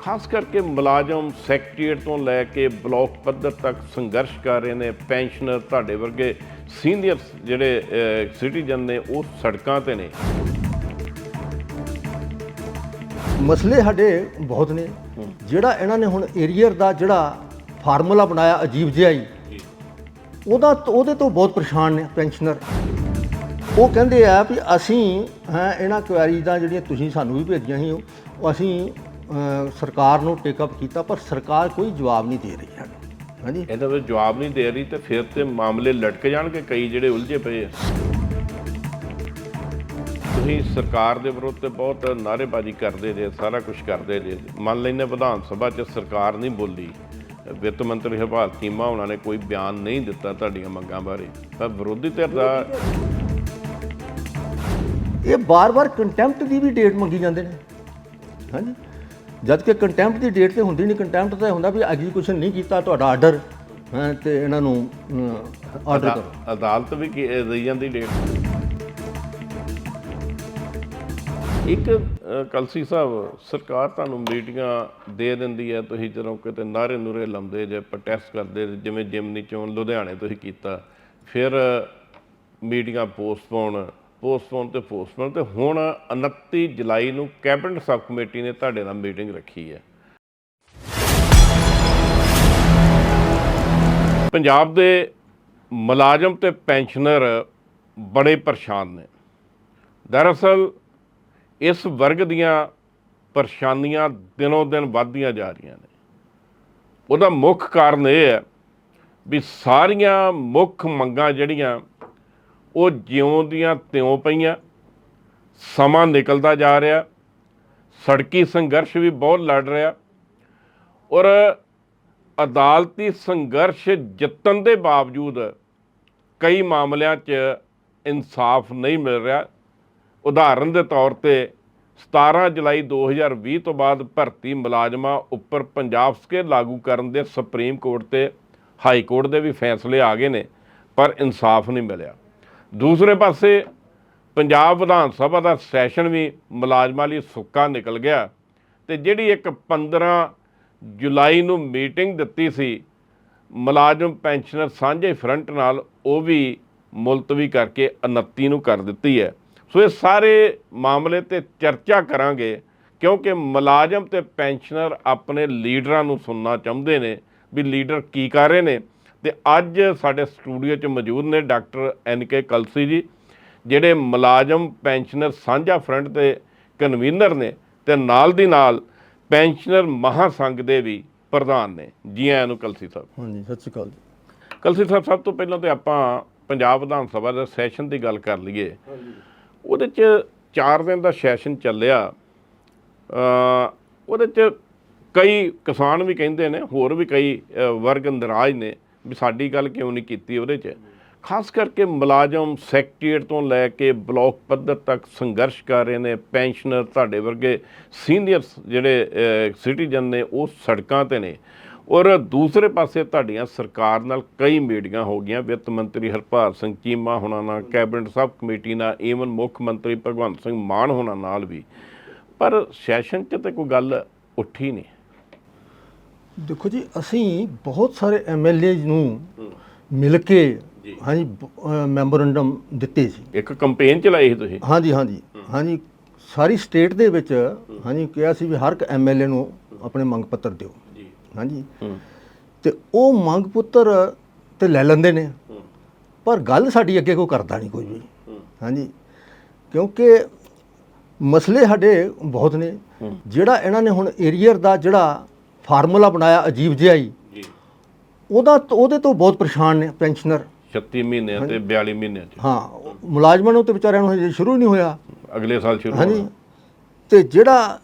ਖਾਸ ਕਰਕੇ ਮੁਲਾਜ਼ਮ ਸੈਕਟਰੀਏਟ ਤੋਂ ਲੈ ਕੇ ਬਲਾਕ ਪੱਧਰ ਤੱਕ ਸੰਘਰਸ਼ ਕਰ ਰਹੇ ਨੇ ਪੈਨਸ਼ਨਰ ਤੁਹਾਡੇ ਵਰਗੇ ਸੀਨੀਅਰ ਜਿਹੜੇ ਸਿਟੀਜ਼ਨ ਨੇ ਉਹ ਸੜਕਾਂ ਤੇ ਨੇ। ਮਸਲੇ ਸਾਡੇ ਬਹੁਤ ਨੇ ਜਿਹੜਾ ਇਹਨਾਂ ਨੇ ਹੁਣ ਏਰੀਅਰ ਦਾ ਜਿਹੜਾ ਫਾਰਮੂਲਾ ਬਣਾਇਆ ਅਜੀਬ ਜਿਹਾ ਹੀ ਉਹਦਾ ਉਹਦੇ ਤੋਂ ਬਹੁਤ ਪਰੇਸ਼ਾਨ ਨੇ ਪੈਨਸ਼ਨਰ। ਉਹ ਕਹਿੰਦੇ ਆ ਵੀ ਅਸੀਂ ਹੈ ਇਹਨਾਂ ਕੁਐਰੀ ਦਾ ਜਿਹੜੀਆਂ ਤੁਸੀਂ ਸਾਨੂੰ ਵੀ ਭੇਜੀਆਂ ਸੀ ਉਹ ਅਸੀਂ ਸਰਕਾਰ ਨੂੰ ਟੇਕ ਅਪ ਕੀਤਾ ਪਰ ਸਰਕਾਰ ਕੋਈ ਜਵਾਬ ਨਹੀਂ ਦੇ ਰਹੀ ਹੈ ਹਾਂਜੀ? ਇਹਦਾ ਵੀ ਜਵਾਬ ਨਹੀਂ ਦੇ ਰਹੀ ਤੇ ਫਿਰ ਤੇ ਮਾਮਲੇ ਲਟਕ ਜਾਣਗੇ ਕਈ ਜਿਹੜੇ ਉਲਝੇ ਪਏ ਆ। ਤੁਸੀਂ ਸਰਕਾਰ ਦੇ ਵਿਰੁੱਧ ਤੇ ਬਹੁਤ ਨਾਅਰੇਬਾਜ਼ੀ ਕਰਦੇ ਜੇ ਸਾਰਾ ਕੁਝ ਕਰਦੇ ਜੇ ਮੰਨ ਲੈਂਦੇ ਵਿਧਾਨ ਸਭਾ 'ਚ ਸਰਕਾਰ ਨਹੀਂ ਬੋਲੀ। ਵਿੱਤ ਮੰਤਰੀ ਹਰਪਾਲ ਚੀਮਾ ਉਹਨਾਂ ਨੇ ਕੋਈ ਬਿਆਨ ਨਹੀਂ ਦਿੱਤਾ ਤੁਹਾਡੀਆਂ ਮੰਗਾਂ ਬਾਰੇ। ਪਰ ਵਿਰੋਧੀ ਧਿਰ ਦਾ ਇਹ ਬਾਰ-ਬਾਰ ਕੰਟੈਂਪਟ ਦੀ ਵੀ ਡੇਟ ਮੰਗੀ ਜਾਂਦੇ ਨੇ। ਹਾਂਜੀ? ਜਦ ਕਿ ਕੰਟੈਂਪਟ ਦੀ ਡੇਟ ਤੇ ਹੁੰਦੀ ਨਹੀਂ ਕੰਟੈਂਪਟ ਤਾਂ ਇਹ ਹੁੰਦਾ ਵੀ ਐਗਜ਼ੀਕਿਊਸ਼ਨ ਨਹੀਂ ਕੀਤਾ ਤੁਹਾਡਾ ਆਰਡਰ ਹੈ ਤੇ ਇਹਨਾਂ ਨੂੰ ਆਰਡਰ ਕਰੋ ਅਦਾ- ਅਦਾਲਤ ਵੀ ਦੇਈ ਜਾਂਦੀ ਡੇਟ ਇੱਕ ਕਲਸੀ ਸਾਹਿਬ ਸਰਕਾਰ ਤੁਹਾਨੂੰ ਮੀਟਿੰਗਾਂ ਦੇ ਦਿੰਦੀ ਹੈ ਤੁਸੀਂ ਜਦੋਂ ਕਿਤੇ ਨਾਰੇ ਨੂਰੇ ਲਾਉਂਦੇ ਜੇ ਪ੍ਰੋਟੈਸਟ ਕਰਦੇ ਜਿਵੇਂ ਜਿਮਨੀ ਚੋਣ ਲੁਧਿਆਣੇ ਤੁਸੀਂ ਕੀਤਾ ਫਿਰ ਮੀਟਿੰਗਾਂ ਪੋਸਟਪੋਨ ਪੋਸਟਪੋਨ ਤੇ ਪੋਸਟਪੋਨ ਤੇ ਹੁਣ 29 ਜੁਲਾਈ ਨੂੰ ਕੈਬਨਿਟ ਸਬ ਕਮੇਟੀ ਨੇ ਤੁਹਾਡੇ ਨਾਲ ਮੀਟਿੰਗ ਰੱਖੀ ਹੈ। ਪੰਜਾਬ ਦੇ ਮੁਲਾਜ਼ਮ ਤੇ ਪੈਨਸ਼ਨਰ ਬੜੇ ਪਰੇਸ਼ਾਨ ਨੇ। ਦਰਅਸਲ ਇਸ ਵਰਗ ਦੀਆਂ ਪਰੇਸ਼ਾਨੀਆਂ ਦਿਨੋਂ ਦਿਨ ਵੱਧਦੀਆਂ ਜਾ ਰਹੀਆਂ ਨੇ। ਉਹਦਾ ਮੁੱਖ ਕਾਰਨ ਇਹ ਹੈ ਵੀ ਸਾਰੀਆਂ ਮੁੱਖ ਮੰਗਾਂ ਜਿਹੜੀਆਂ ਉਹ ਜਿਉਂ ਦੀਆਂ ਤਿਉਂ ਪਈਆਂ, ਸਮਾਂ ਨਿਕਲਦਾ ਜਾ ਰਿਹਾ, ਸੜਕੀ ਸੰਘਰਸ਼ ਵੀ ਬਹੁਤ ਲੜ ਰਿਹਾ ਔਰ ਅਦਾਲਤੀ ਸੰਘਰਸ਼ ਜਿੱਤਣ ਦੇ ਬਾਵਜੂਦ ਕਈ ਮਾਮਲਿਆਂ 'ਚ ਇਨਸਾਫ ਨਹੀਂ ਮਿਲ ਰਿਹਾ। ਉਦਾਹਰਨ ਦੇ ਤੌਰ ਤੇ 17 ਜੁਲਾਈ 2020 ਤੋਂ ਬਾਅਦ ਭਰਤੀ ਮੁਲਾਜ਼ਮਾਂ ਉੱਪਰ ਪੰਜਾਬ ਸਕੇ ਲਾਗੂ ਕਰਨ ਦੇ ਸੁਪਰੀਮ ਕੋਰਟ ਤੇ ਹਾਈ ਕੋਰਟ ਦੇ ਵੀ ਫੈਸਲੇ ਆ ਗਏ ਨੇ, ਪਰ ਇਨਸਾਫ ਨਹੀਂ ਮਿਲਿਆ। ਦੂਸਰੇ ਪਾਸੇ ਪੰਜਾਬ ਵਿਧਾਨ ਸਭਾ ਦਾ ਸੈਸ਼ਨ ਵੀ ਮੁਲਾਜ਼ਮਾਂ ਲਈ ਸੁੱਕਾ ਨਿਕਲ ਗਿਆ ਤੇ ਜਿਹੜੀ ਇੱਕ 15 ਜੁਲਾਈ ਨੂੰ ਮੀਟਿੰਗ ਦਿੱਤੀ ਸੀ, ਮੁਲਾਜ਼ਮ ਪੈਨਸ਼ਨਰ ਸਾਂਝੇ ਫਰੰਟ ਨਾਲ ਉਹ ਵੀ ਮੁਲਤਵੀ ਕਰਕੇ 29 ਨੂੰ ਕਰ ਦਿੱਤੀ ਹੈ। ਸੋ ਇਹ ਸਾਰੇ ਮਾਮਲੇ ਤੇ ਚਰਚਾ ਕਰਾਂਗੇ ਕਿਉਂਕਿ ਮੁਲਾਜ਼ਮ ਤੇ ਪੈਨਸ਼ਨਰ ਆਪਣੇ ਲੀਡਰਾਂ ਨੂੰ ਸੁਣਨਾ ਚਾਹੁੰਦੇ ਨੇ ਵੀ ਲੀਡਰ ਕੀ ਕਰ ਰਹੇ ਨੇ। ਤੇ ਅੱਜ ਸਾਡੇ ਸਟੂਡੀਓ 'ਚ ਮੌਜੂਦ ਨੇ ਡਾਕਟਰ ਐਨ ਕੇ ਕਲਸੀ ਜੀ ਜਿਹੜੇ ਮੁਲਾਜ਼ਮ ਪੈਨਸ਼ਨਰ ਸਾਂਝਾ ਫਰੰਟ ਦੇ ਕਨਵੀਨਰ ਨੇ ਤੇ ਨਾਲ ਦੀ ਨਾਲ ਪੈਨਸ਼ਨਰ ਮਹਾਸੰਘ ਦੇ ਵੀ ਪ੍ਰਧਾਨ ਨੇ। ਜੀ ਆਇਆਂ ਨੂੰ ਕਲਸੀ ਸਾਹਿਬ। ਹਾਂਜੀ ਸਤਿ ਸ਼੍ਰੀ ਅਕਾਲ ਜੀ। ਕਲਸੀ ਸਾਹਿਬ ਸਭ ਤੋਂ ਪਹਿਲਾਂ ਤੇ ਆਪਾਂ ਪੰਜਾਬ ਵਿਧਾਨ ਸਭਾ ਦੇ ਸੈਸ਼ਨ ਦੀ ਗੱਲ ਕਰ ਲਈਏ। ਉਹਦੇ ਚ 4 ਦਿਨ ਦਾ ਸੈਸ਼ਨ ਚੱਲਿਆ। ਅ ਉਹਦੇ ਚ ਕਈ ਕਿਸਾਨ ਵੀ ਕਹਿੰਦੇ ਨੇ ਹੋਰ ਵੀ ਕਈ ਵਰਗ ਨਾਰਾਜ਼ ਨੇ। ਵੀ ਸਾਡੀ ਗੱਲ ਕਿਉਂ ਨਹੀਂ ਕੀਤੀ ਉਹਦੇ ਚ? ਖਾਸ ਕਰਕੇ ਮੁਲਾਜ਼ਮ ਸੈਕਟਰੀਏਟ ਤੋਂ ਲੈ ਕੇ ਬਲਾਕ ਪੱਧਰ ਤੱਕ ਸੰਘਰਸ਼ ਕਰ ਰਹੇ ਨੇ, ਪੈਨਸ਼ਨਰ ਤੁਹਾਡੇ ਵਰਗੇ ਸੀਨੀਅਰ ਜਿਹੜੇ ਸਿਟੀਜ਼ਨ ਨੇ, ਉਹ ਸੜਕਾਂ ਤੇ ਨੇ। ਔਰ ਦੂਸਰੇ ਪਾਸੇ ਤੁਹਾਡੀਆਂ ਸਰਕਾਰ ਨਾਲ ਕਈ ਮੀਟਿੰਗਾਂ ਹੋ ਗਈਆਂ, ਵਿੱਤ ਮੰਤਰੀ ਹਰਪਾਲ ਸਿੰਘ ਚੀਮਾ ਹੋਣਾ ਨਾਲ, ਕੈਬਨਿਟ ਸਬ ਕਮੇਟੀ ਨਾਲ, ਈਵਨ ਮੁੱਖ ਮੰਤਰੀ ਭਗਵੰਤ ਸਿੰਘ ਮਾਨ ਹੋਣਾ ਨਾਲ ਵੀ। ਪਰ ਸੈਸ਼ਨ 'ਚ ਤੇ ਕੋਈ ਗੱਲ ਉੱਠੀ ਨਹੀਂ। ਦੇਖੋ ਜੀ ਅਸੀਂ ਬਹੁਤ ਸਾਰੇ ਐਮਐਲਏ ਨੂੰ ਮਿਲ ਕੇ ਹਾਂਜੀ ਮੈਮੋਰੰਡਮ ਦਿੱਤੇ ਸੀ। ਇੱਕ ਕੰਪੇਨ ਚਲਾਈ ਸੀ ਤੁਸੀਂ? ਹਾਂਜੀ ਹਾਂਜੀ। ਹਾਂਜੀ ਸਾਰੀ ਸਟੇਟ ਦੇ ਵਿੱਚ ਹਾਂਜੀ ਕਿਹਾ ਸੀ ਵੀ ਹਰ ਇੱਕ ਐਮਐਲਏ ਨੂੰ ਆਪਣੇ ਮੰਗ ਪੱਤਰ ਦਿਓ। ਜੀ। ਹਾਂਜੀ। ਤੇ ਉਹ ਮੰਗ ਪੱਤਰ ਤੇ ਲੈ ਲੈਂਦੇ ਨੇ। ਪਰ ਗੱਲ ਸਾਡੀ ਅੱਗੇ ਕੋਈ ਕਰਦਾ ਨਹੀਂ ਕੋਈ ਵੀ। ਹਾਂਜੀ। ਕਿਉਂਕਿ ਮਸਲੇ ਸਾਡੇ ਬਹੁਤ ਨੇ। ਜਿਹੜਾ ਇਹਨਾਂ ਨੇ ਹੁਣ ਏਰੀਅਰ ਦਾ ਜਿਹੜਾ ਫਾਰਮੂਲਾ ਬਣਾਇਆ ਅਜੀਬ ਜਿਹਾ ਹੀ। ਜੀ। ਉਹਦਾ ਉਹਦੇ ਤੋਂ ਬਹੁਤ ਪਰੇਸ਼ਾਨ ਨੇ ਪੈਨਸ਼ਨਰ। 36 ਮਹੀਨਿਆਂ ਤੇ 42 ਮਹੀਨਿਆਂ 'ਚ। ਹਾਂ ਮੁਲਾਜ਼ਮਾਂ ਨੂੰ ਤੇ ਵਿਚਾਰਿਆਂ ਨੂੰ ਹਜੇ ਸ਼ੁਰੂ ਨਹੀਂ ਹੋਇਆ। ਅਗਲੇ ਸਾਲ ਸ਼ੁਰੂ ਹਾਂਜੀ। ਤੇ ਜਿਹੜਾ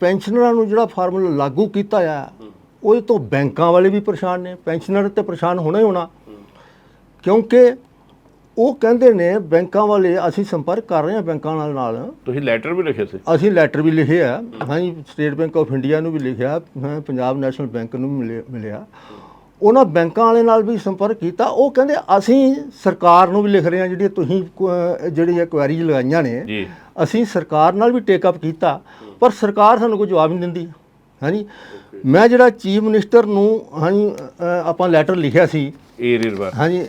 ਪੈਨਸ਼ਨਰਾਂ ਨੂੰ ਜਿਹੜਾ ਫਾਰਮੂਲਾ ਲਾਗੂ ਕੀਤਾ ਆ ਉਹਦੇ ਤੋਂ ਬੈਂਕਾਂ ਵਾਲੇ ਵੀ ਪਰੇਸ਼ਾਨ ਨੇ ਪੈਨਸ਼ਨਰ ਤੇ ਪਰੇਸ਼ਾਨ ਹੋਣਾ ਹੀ ਹੋਣਾ। ਕਿਉਂਕਿ ਉਹ ਕਹਿੰਦੇ ਨੇ ਬੈਂਕਾਂ ਵਾਲੇ ਅਸੀਂ ਸੰਪਰਕ ਕਰ ਰਹੇ ਹਾਂ ਬੈਂਕਾਂ ਨਾਲ ਨਾਲ। ਤੁਸੀਂ ਲੈਟਰ ਵੀ ਲਿਖੇ ਸੀ? ਅਸੀਂ ਲੈਟਰ ਵੀ ਲਿਖੇ ਆ। ਹਾਂਜੀ ਸਟੇਟ ਬੈਂਕ ਆਫ ਇੰਡੀਆ ਨੂੰ ਵੀ ਲਿਖਿਆ ਪੰਜਾਬ ਨੈਸ਼ਨਲ ਬੈਂਕ ਨੂੰ ਵੀ ਮਿਲਿਆ- ਉਹਨਾਂ ਬੈਂਕਾਂ ਵਾਲੇ ਨਾਲ ਵੀ ਸੰਪਰਕ ਕੀਤਾ। ਉਹ ਕਹਿੰਦੇ ਅਸੀਂ ਸਰਕਾਰ ਨੂੰ ਵੀ ਲਿਖ ਰਹੇ ਹਾਂ ਜਿਹੜੀ ਤੁਸੀਂ ਜਿਹੜੀਆਂ ਕੁਐਰੀਜ਼ ਲਗਾਈਆਂ ਨੇ ਜੀ। ਅਸੀਂ ਸਰਕਾਰ ਨਾਲ ਵੀ ਟੇਕ ਅਪ ਕੀਤਾ। ਪਰ ਸਰਕਾਰ ਸਾਨੂੰ ਕੋਈ ਜਵਾਬ ਨਹੀਂ ਦਿੰਦੀ। ਹਾਂਜੀ। ਮੈਂ ਜਿਹੜਾ ਚੀਫ ਮਿਨਿਸਟਰ ਨੂੰ ਹਾਂਜੀ ਆਪਾਂ ਲੈਟਰ ਲਿਖਿਆ ਸੀ। ਏਰੀਅਰ ਬਾਰ ਹਾਂਜੀ।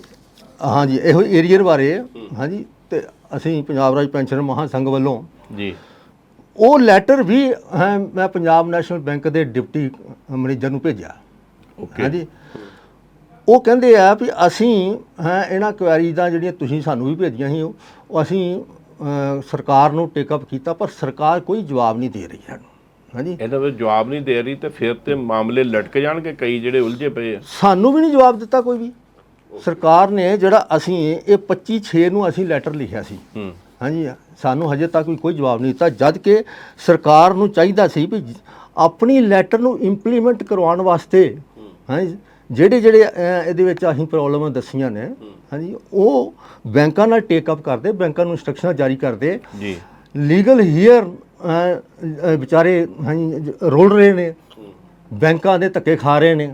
ਹਾਂਜੀ ਇਹੋ ਏਰੀਅਰ ਬਾਰੇ ਹਾਂਜੀ ਤੇ ਅਸੀਂ ਪੰਜਾਬ ਰਾਜ ਪੈਨਸ਼ਨ ਮਹਾਸੰਘ ਵੱਲੋਂ ਜੀ। ਉਹ ਲੈਟਰ ਵੀ ਹੈਂ, ਮੈਂ ਪੰਜਾਬ ਨੈਸ਼ਨਲ ਬੈਂਕ ਦੇ ਡਿਪਟੀ ਮੈਨੇਜਰ ਨੂੰ ਭੇਜਿਆ। ਓਕੇ। ਹਾਂਜੀ। ਉਹ ਕਹਿੰਦੇ ਆ ਵੀ ਅਸੀਂ ਹੈ ਇਹਨਾਂ ਕੁਐਰੀ ਦਾ ਜਿਹੜੀਆਂ ਤੁਸੀਂ ਸਾਨੂੰ ਵੀ ਭੇਜੀਆਂ ਸੀ ਉਹ ਉਹ ਅਸੀਂ ਸਰਕਾਰ ਨੂੰ ਟੇਕ ਅਪ ਕੀਤਾ ਪਰ ਸਰਕਾਰ ਕੋਈ ਜਵਾਬ ਨਹੀਂ ਦੇ ਰਹੀ ਸਾਨੂੰ। ਹਾਂਜੀ। ਇਹਦਾ ਵੀ ਜਵਾਬ ਨਹੀਂ ਦੇ ਰਹੀ ਤੇ ਫਿਰ ਤੇ ਮਾਮਲੇ ਲਟਕ ਜਾਣਗੇ ਕਈ ਜਿਹੜੇ ਉਲਝੇ ਪਏ ਆ। ਸਾਨੂੰ ਵੀ ਨਹੀਂ ਜਵਾਬ ਦਿੱਤਾ ਕੋਈ ਵੀ। ਸਰਕਾਰ ਨੇ ਜਿਹੜਾ ਅਸੀਂ ਇਹ 25 6 ਨੂੰ ਅਸੀਂ ਲੈਟਰ ਲਿਖਿਆ ਸੀ। ਹਾਂਜੀ ਸਾਨੂੰ ਹਜੇ ਤੱਕ ਕੋਈ ਜਵਾਬ ਨਹੀਂ ਦਿੱਤਾ ਜਦ ਕਿ ਸਰਕਾਰ ਨੂੰ ਚਾਹੀਦਾ ਸੀ ਵੀ ਆਪਣੀ ਲੈਟਰ ਨੂੰ ਇੰਪਲੀਮੈਂਟ ਕਰਵਾਉਣ ਵਾਸਤੇ ਹਾਂਜੀ ਜਿਹੜੇ ਜਿਹੜੇ ਇਹਦੇ ਵਿੱਚ ਅਸੀਂ ਪ੍ਰੋਬਲਮਾਂ ਦੱਸੀਆਂ ਨੇ ਹਾਂਜੀ ਉਹ ਬੈਂਕਾਂ ਨਾਲ ਟੇਕ ਅਪ ਕਰਦੇ ਬੈਂਕਾਂ ਨੂੰ ਇੰਸਟਰਕਸ਼ਨਾਂ ਜਾਰੀ ਕਰਦੇ। ਜੀ। ਲੀਗਲ ਹੀਅਰ ਵਿਚਾਰੇ ਹਾਂਜੀ ਰੋਲ ਰਹੇ ਨੇ। ਬੈਂਕਾਂ ਦੇ ਧੱਕੇ ਖਾ ਰਹੇ ਨੇ।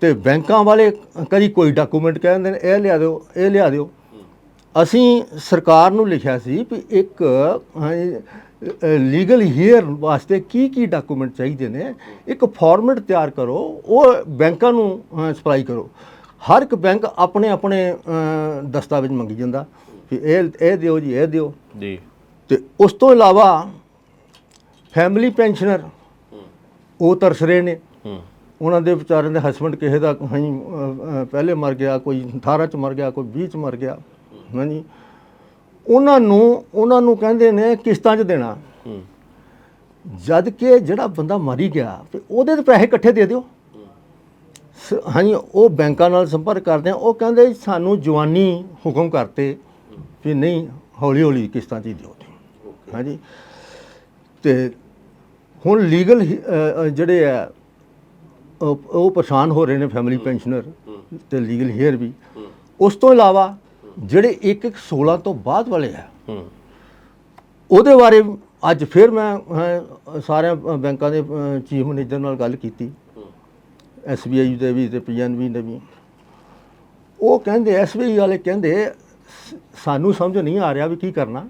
ਤੇ ਬੈਂਕਾਂ ਵਾਲੇ ਕਦੀ ਕੋਈ ਡਾਕੂਮੈਂਟ ਕਹਿੰਦੇ ਨੇ ਇਹ ਲਿਆ ਦਿਓ ਇਹ ਲਿਆ ਦਿਓ। ਅਸੀਂ ਸਰਕਾਰ ਨੂੰ ਲਿਖਿਆ ਸੀ ਵੀ ਇੱਕ ਲੀਗਲ ਹੀਅਰ ਵਾਸਤੇ ਕੀ ਕੀ ਡਾਕੂਮੈਂਟ ਚਾਹੀਦੇ ਨੇ ਇੱਕ ਫਾਰਮੈਟ ਤਿਆਰ ਕਰੋ ਉਹ ਬੈਂਕਾਂ ਨੂੰ ਸਪਲਾਈ ਕਰੋ। ਹਰ ਇੱਕ ਬੈਂਕ ਆਪਣੇ ਆਪਣੇ ਦਸਤਾਵੇਜ਼ ਮੰਗੀ ਜਾਂਦਾ ਵੀ ਇਹ ਇਹ ਦਿਓ ਜੀ ਇਹ ਦਿਓ। ਜੀ। ਤੇ ਉਸ ਤੋਂ ਇਲਾਵਾ ਫੈਮਿਲੀ ਪੈਨਸ਼ਨਰ ਉਹ ਤਰਸ ਰਹੇ ਨੇ। ਉਹਨਾਂ ਦੇ ਵਿਚਾਰਿਆਂ ਦੇ ਹਸਬੰਡ ਕਿਸੇ ਦਾ ਅਹ, ਪਹਿਲੇ ਮਰ ਗਿਆ ਕੋਈ 18 ਚ ਮਰ ਗਿਆ ਕੋਈ 20 ਚ ਮਰ ਗਿਆ ਹਾਂਜੀ। ਉਹਨਾਂ ਨੂੰ ਉਹਨਾਂ ਨੂੰ ਕਹਿੰਦੇ ਨੇ ਕਿਸ਼ਤਾਂ 'ਚ ਦੇਣਾ। ਜਦ ਕਿ ਜਿਹੜਾ ਬੰਦਾ ਮਰੀ ਗਿਆ ਤੇ ਉਹਦੇ ਤੇ ਪੈਸੇ ਇਕੱਠੇ ਦੇ ਦਿਓ। ਹਾਂਜੀ ਉਹ ਬੈਂਕਾਂ ਨਾਲ ਸੰਪਰਕ ਕਰਦੇ ਆ ਉਹ ਕਹਿੰਦੇ ਸਾਨੂੰ ਜਵਾਨੀ ਹੁਕਮ ਕਰਤੇ ਵੀ ਨਹੀਂ ਹੌਲੀ ਹੌਲੀ ਕਿਸ਼ਤਾਂ 'ਚ ਹੀ ਦਿਓ। ਹਾਂਜੀ। ਤੇ ਹੁਣ ਲੀਗਲ ਜਿਹੜੇ ਆ ਉਹ ਪਰੇਸ਼ਾਨ ਹੋ ਰਹੇ ਨੇ ਫੈਮਿਲੀ ਪੈਨਸ਼ਨਰ ਤੇ ਲੀਗਲ ਹੇਅਰ ਵੀ। ਉਸ ਤੋਂ ਇਲਾਵਾ ਜਿਹੜੇ ਇੱਕ ਇੱਕ 16 ਤੋਂ ਬਾਅਦ ਵਾਲੇ ਆ ਉਹਦੇ ਬਾਰੇ ਅੱਜ ਫਿਰ ਮੈਂ ਅਹ, ਬੈਂਕਾਂ ਦੇ ਚੀਫ ਮੈਨੇਜਰ ਨਾਲ ਗੱਲ ਕੀਤੀ। ਐਸਬੀਆਈ ਦੇ ਵੀ ਤੇ ਪੀਐਨਬੀ ਦੇ ਵੀ। ਉਹ ਕਹਿੰਦੇ ਐਸਬੀਆਈ ਵਾਲੇ ਕਹਿੰਦੇ ਸਾਨੂੰ ਸਮਝ ਨਹੀਂ ਆ ਰਿਹਾ ਵੀ ਕੀ ਕਰਨਾ।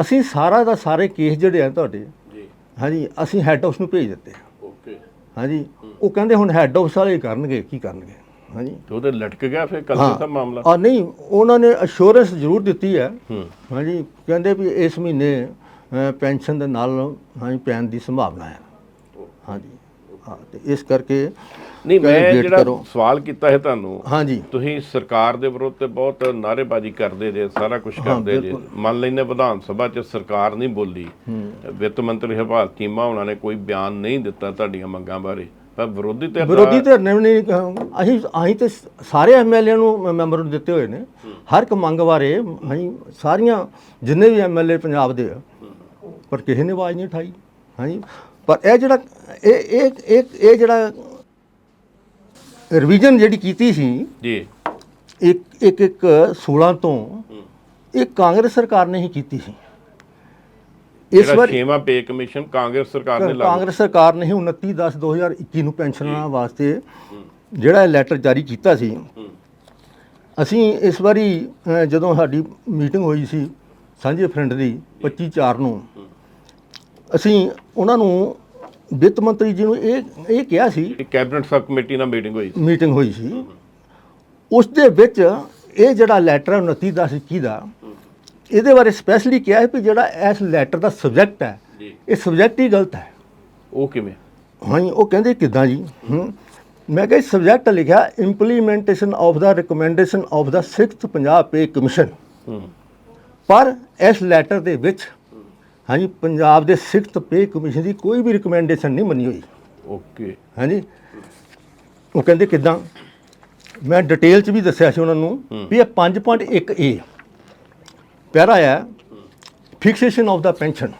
ਅਸੀਂ ਸਾਰਾ ਦਾ ਸਾਰੇ ਕੇਸ ਜਿਹੜੇ ਆ ਤੁਹਾਡੇ ਜੀ। ਹਾਂਜੀ ਅਸੀਂ ਹੈੱਡ ਆਫਿਸ ਨੂੰ ਭੇਜ ਦਿੱਤੇ ਹਾਂਜੀ। ਉਹ ਕਹਿੰਦੇ ਹੁਣ ਹੈੱਡ ਆਫਿਸ ਵਾਲੇ ਕਰਨਗੇ ਕੀ ਕਰਨਗੇ? ਹਾਂਜੀ। ਤੇ ਉਹਦੇ ਲਟਕ ਗਿਆ ਫਿਰ ਕੱਲ ਦਾ ਮਾਮਲਾ? ਆ ਨਹੀਂ ਉਹਨਾਂ ਨੇ ਅਸ਼ੋਰੈਂਸ ਜ਼ਰੂਰ ਦਿੱਤੀ ਹੈ। ਹਾਂਜੀ ਕਹਿੰਦੇ ਵੀ ਇਸ ਮਹੀਨੇ ਪੈਨਸ਼ਨ ਦੇ ਨਾਲ ਹਾਂਜੀ ਪੈਣ ਦੀ ਸੰਭਾਵਨਾ ਹੈ। ਹਾਂਜੀ। ਹਾਂ ਤੇ ਇਸ ਕਰਕੇ ਨਹੀਂ ਮੈਂ ਜਿਹੜਾ। ਸਵਾਲ ਕੀਤਾ ਹੈ ਤੁਹਾਨੂੰ ਹਾਂਜੀ। ਤੁਸੀਂ ਸਰਕਾਰ ਦੇ ਵਿਰੁੱਧ ਤੇ ਬਹੁਤ ਨਾਅਰੇਬਾਜ਼ੀ ਕਰਦੇ ਜੇ ਸਾਰਾ ਕੁਝ ਕਰਦੇ ਜੇ। ਮੰਨ ਲੈਂਦੇ ਵਿਧਾਨ ਸਭਾ 'ਚ ਸਰਕਾਰ ਨਹੀਂ ਬੋਲੀ। ਵਿੱਤ ਮੰਤਰੀ ਹਰਪਾਲ ਚੀਮਾ ਉਹਨਾਂ ਨੇ ਕੋਈ ਬਿਆਨ ਨਹੀਂ ਦਿੱਤਾ ਤੁਹਾਡੀਆਂ ਮੰਗਾਂ ਬਾਰੇ। ਪਰ ਵਿਰੋਧੀ ਧਿਰ ਵਿਰੋਧੀ ਧਿਰ ਨੇ ਨਹੀਂ। ਅਸੀਂ ਅਸੀਂ ਤੇ ਸਾਰੇ ਐਮਐਲਏ ਨੂੰ ਮੈਂਬਰ ਨੂੰ ਦਿੱਤੇ ਹੋਏ ਨੇ। ਹਰ ਇੱਕ ਮੰਗ ਬਾਰੇ ਅਸੀਂ ਸਾਰੀਆਂ ਜਿੰਨੇ ਵੀ ਐਮਐਲਏ ਪੰਜਾਬ ਦੇ ਪਰ ਕਿਸੇ ਨੇ ਆਵਾਜ਼ ਨਹੀਂ ਉਠਾਈ। ਹਾਂਜੀ ਪਰ ਇਹ ਜਿਹੜਾ ਇਹ ਇਹ ਇਹ ਇਹ ਜਿਹੜਾ ਰਿਵੀਜ਼ਨ ਜਿਹੜੀ ਕੀਤੀ ਸੀ ਜੀ। ਇੱਕ ਇੱਕ ਇੱਕ 16 ਤੋਂ ਇਹ ਕਾਂਗਰਸ ਸਰਕਾਰ ਨੇ ਹੀ ਕੀਤੀ ਸੀ। ਇਸ ਵਾਰ ਛੇਵਾਂ ਪੇ ਕਮਿਸ਼ਨ ਕਾਂਗਰਸ ਸਰਕਾਰ ਨੇ ਲਾਗੂ ਕਾਂਗਰਸ ਸਰਕਾਰ ਨੇ ਹੀ 29 10 2021 ਨੂੰ ਪੈਨਸ਼ਨਾਂ ਵਾਸਤੇ ਜਿਹੜਾ ਇਹ ਲੈਟਰ ਜਾਰੀ ਕੀਤਾ ਸੀ। ਅਸੀਂ ਇਸ ਵਾਰੀ ਜਦੋਂ ਸਾਡੀ ਮੀਟਿੰਗ ਹੋਈ ਸੀ ਸਾਂਝੇ ਫਰੰਟ ਦੀ 25 4 ਨੂੰ ਅਸੀਂ ਉਹਨਾਂ ਨੂੰ ਵਿੱਤ ਮੰਤਰੀ ਜੀ ਨੂੰ ਇਹ ਇਹ ਕਿਹਾ ਸੀ ਕੈਬਨਿਟ ਸਬ ਕਮੇਟੀ ਨਾਲ ਮੀਟਿੰਗ ਹੋਈ ਸੀ। ਮੀਟਿੰਗ ਹੋਈ ਸੀ। ਉਸ ਦੇ ਵਿੱਚ ਇਹ ਜਿਹੜਾ ਲੈਟਰ ਹੈ 29 ਦਸ 21 ਦਾ ਇਹਦੇ ਬਾਰੇ ਸਪੈਸ਼ਲੀ ਕਿਹਾ ਹੈ ਵੀ ਜਿਹੜਾ ਇਸ ਲੈਟਰ ਦਾ ਸਬਜੈਕਟ ਹੈ ਇਹ ਸਬਜੈਕਟ ਹੀ ਗਲਤ ਹੈ। ਉਹ ਕਿਵੇਂ? ਹਾਂਜੀ ਉਹ ਕਹਿੰਦੇ ਕਿਦਾਂ ਜੀ? ਹੂੰ। ਮੈਂ ਕਿਹਾ ਸਬਜੈਕਟ ਲਿਖਿਆ implementation of the recommendation of the 6th Punjab pay commission ਹੂੰ। ਪਰ ਇਸ ਲੈਟਰ ਦੇ ਵਿੱਚ ਹਾਂਜੀ ਪੰਜਾਬ ਦੇ 6th ਪੇ ਕਮਿਸ਼ਨ ਦੀ ਕੋਈ ਵੀ ਰਿਕਮੈਂਡੇਸ਼ਨ ਨਹੀਂ ਮੰਨੀ ਹੋਈ। ਓਕੇ। ਹਾਂਜੀ ਉਹ ਕਹਿੰਦੇ ਕਿਦਾਂ? ਮੈਂ ਡਿਟੇਲ ਚ ਵੀ ਦੱਸਿਆ ਸੀ ਉਹਨਾਂ ਨੂੰ ਵੀ ਇਹ 5.1 ਏ ਪੈਰਾ ਹੈ ਫਿਕਸੇਸ਼ਨ ਆਫ ਦਾ ਪੈਨਸ਼ਨ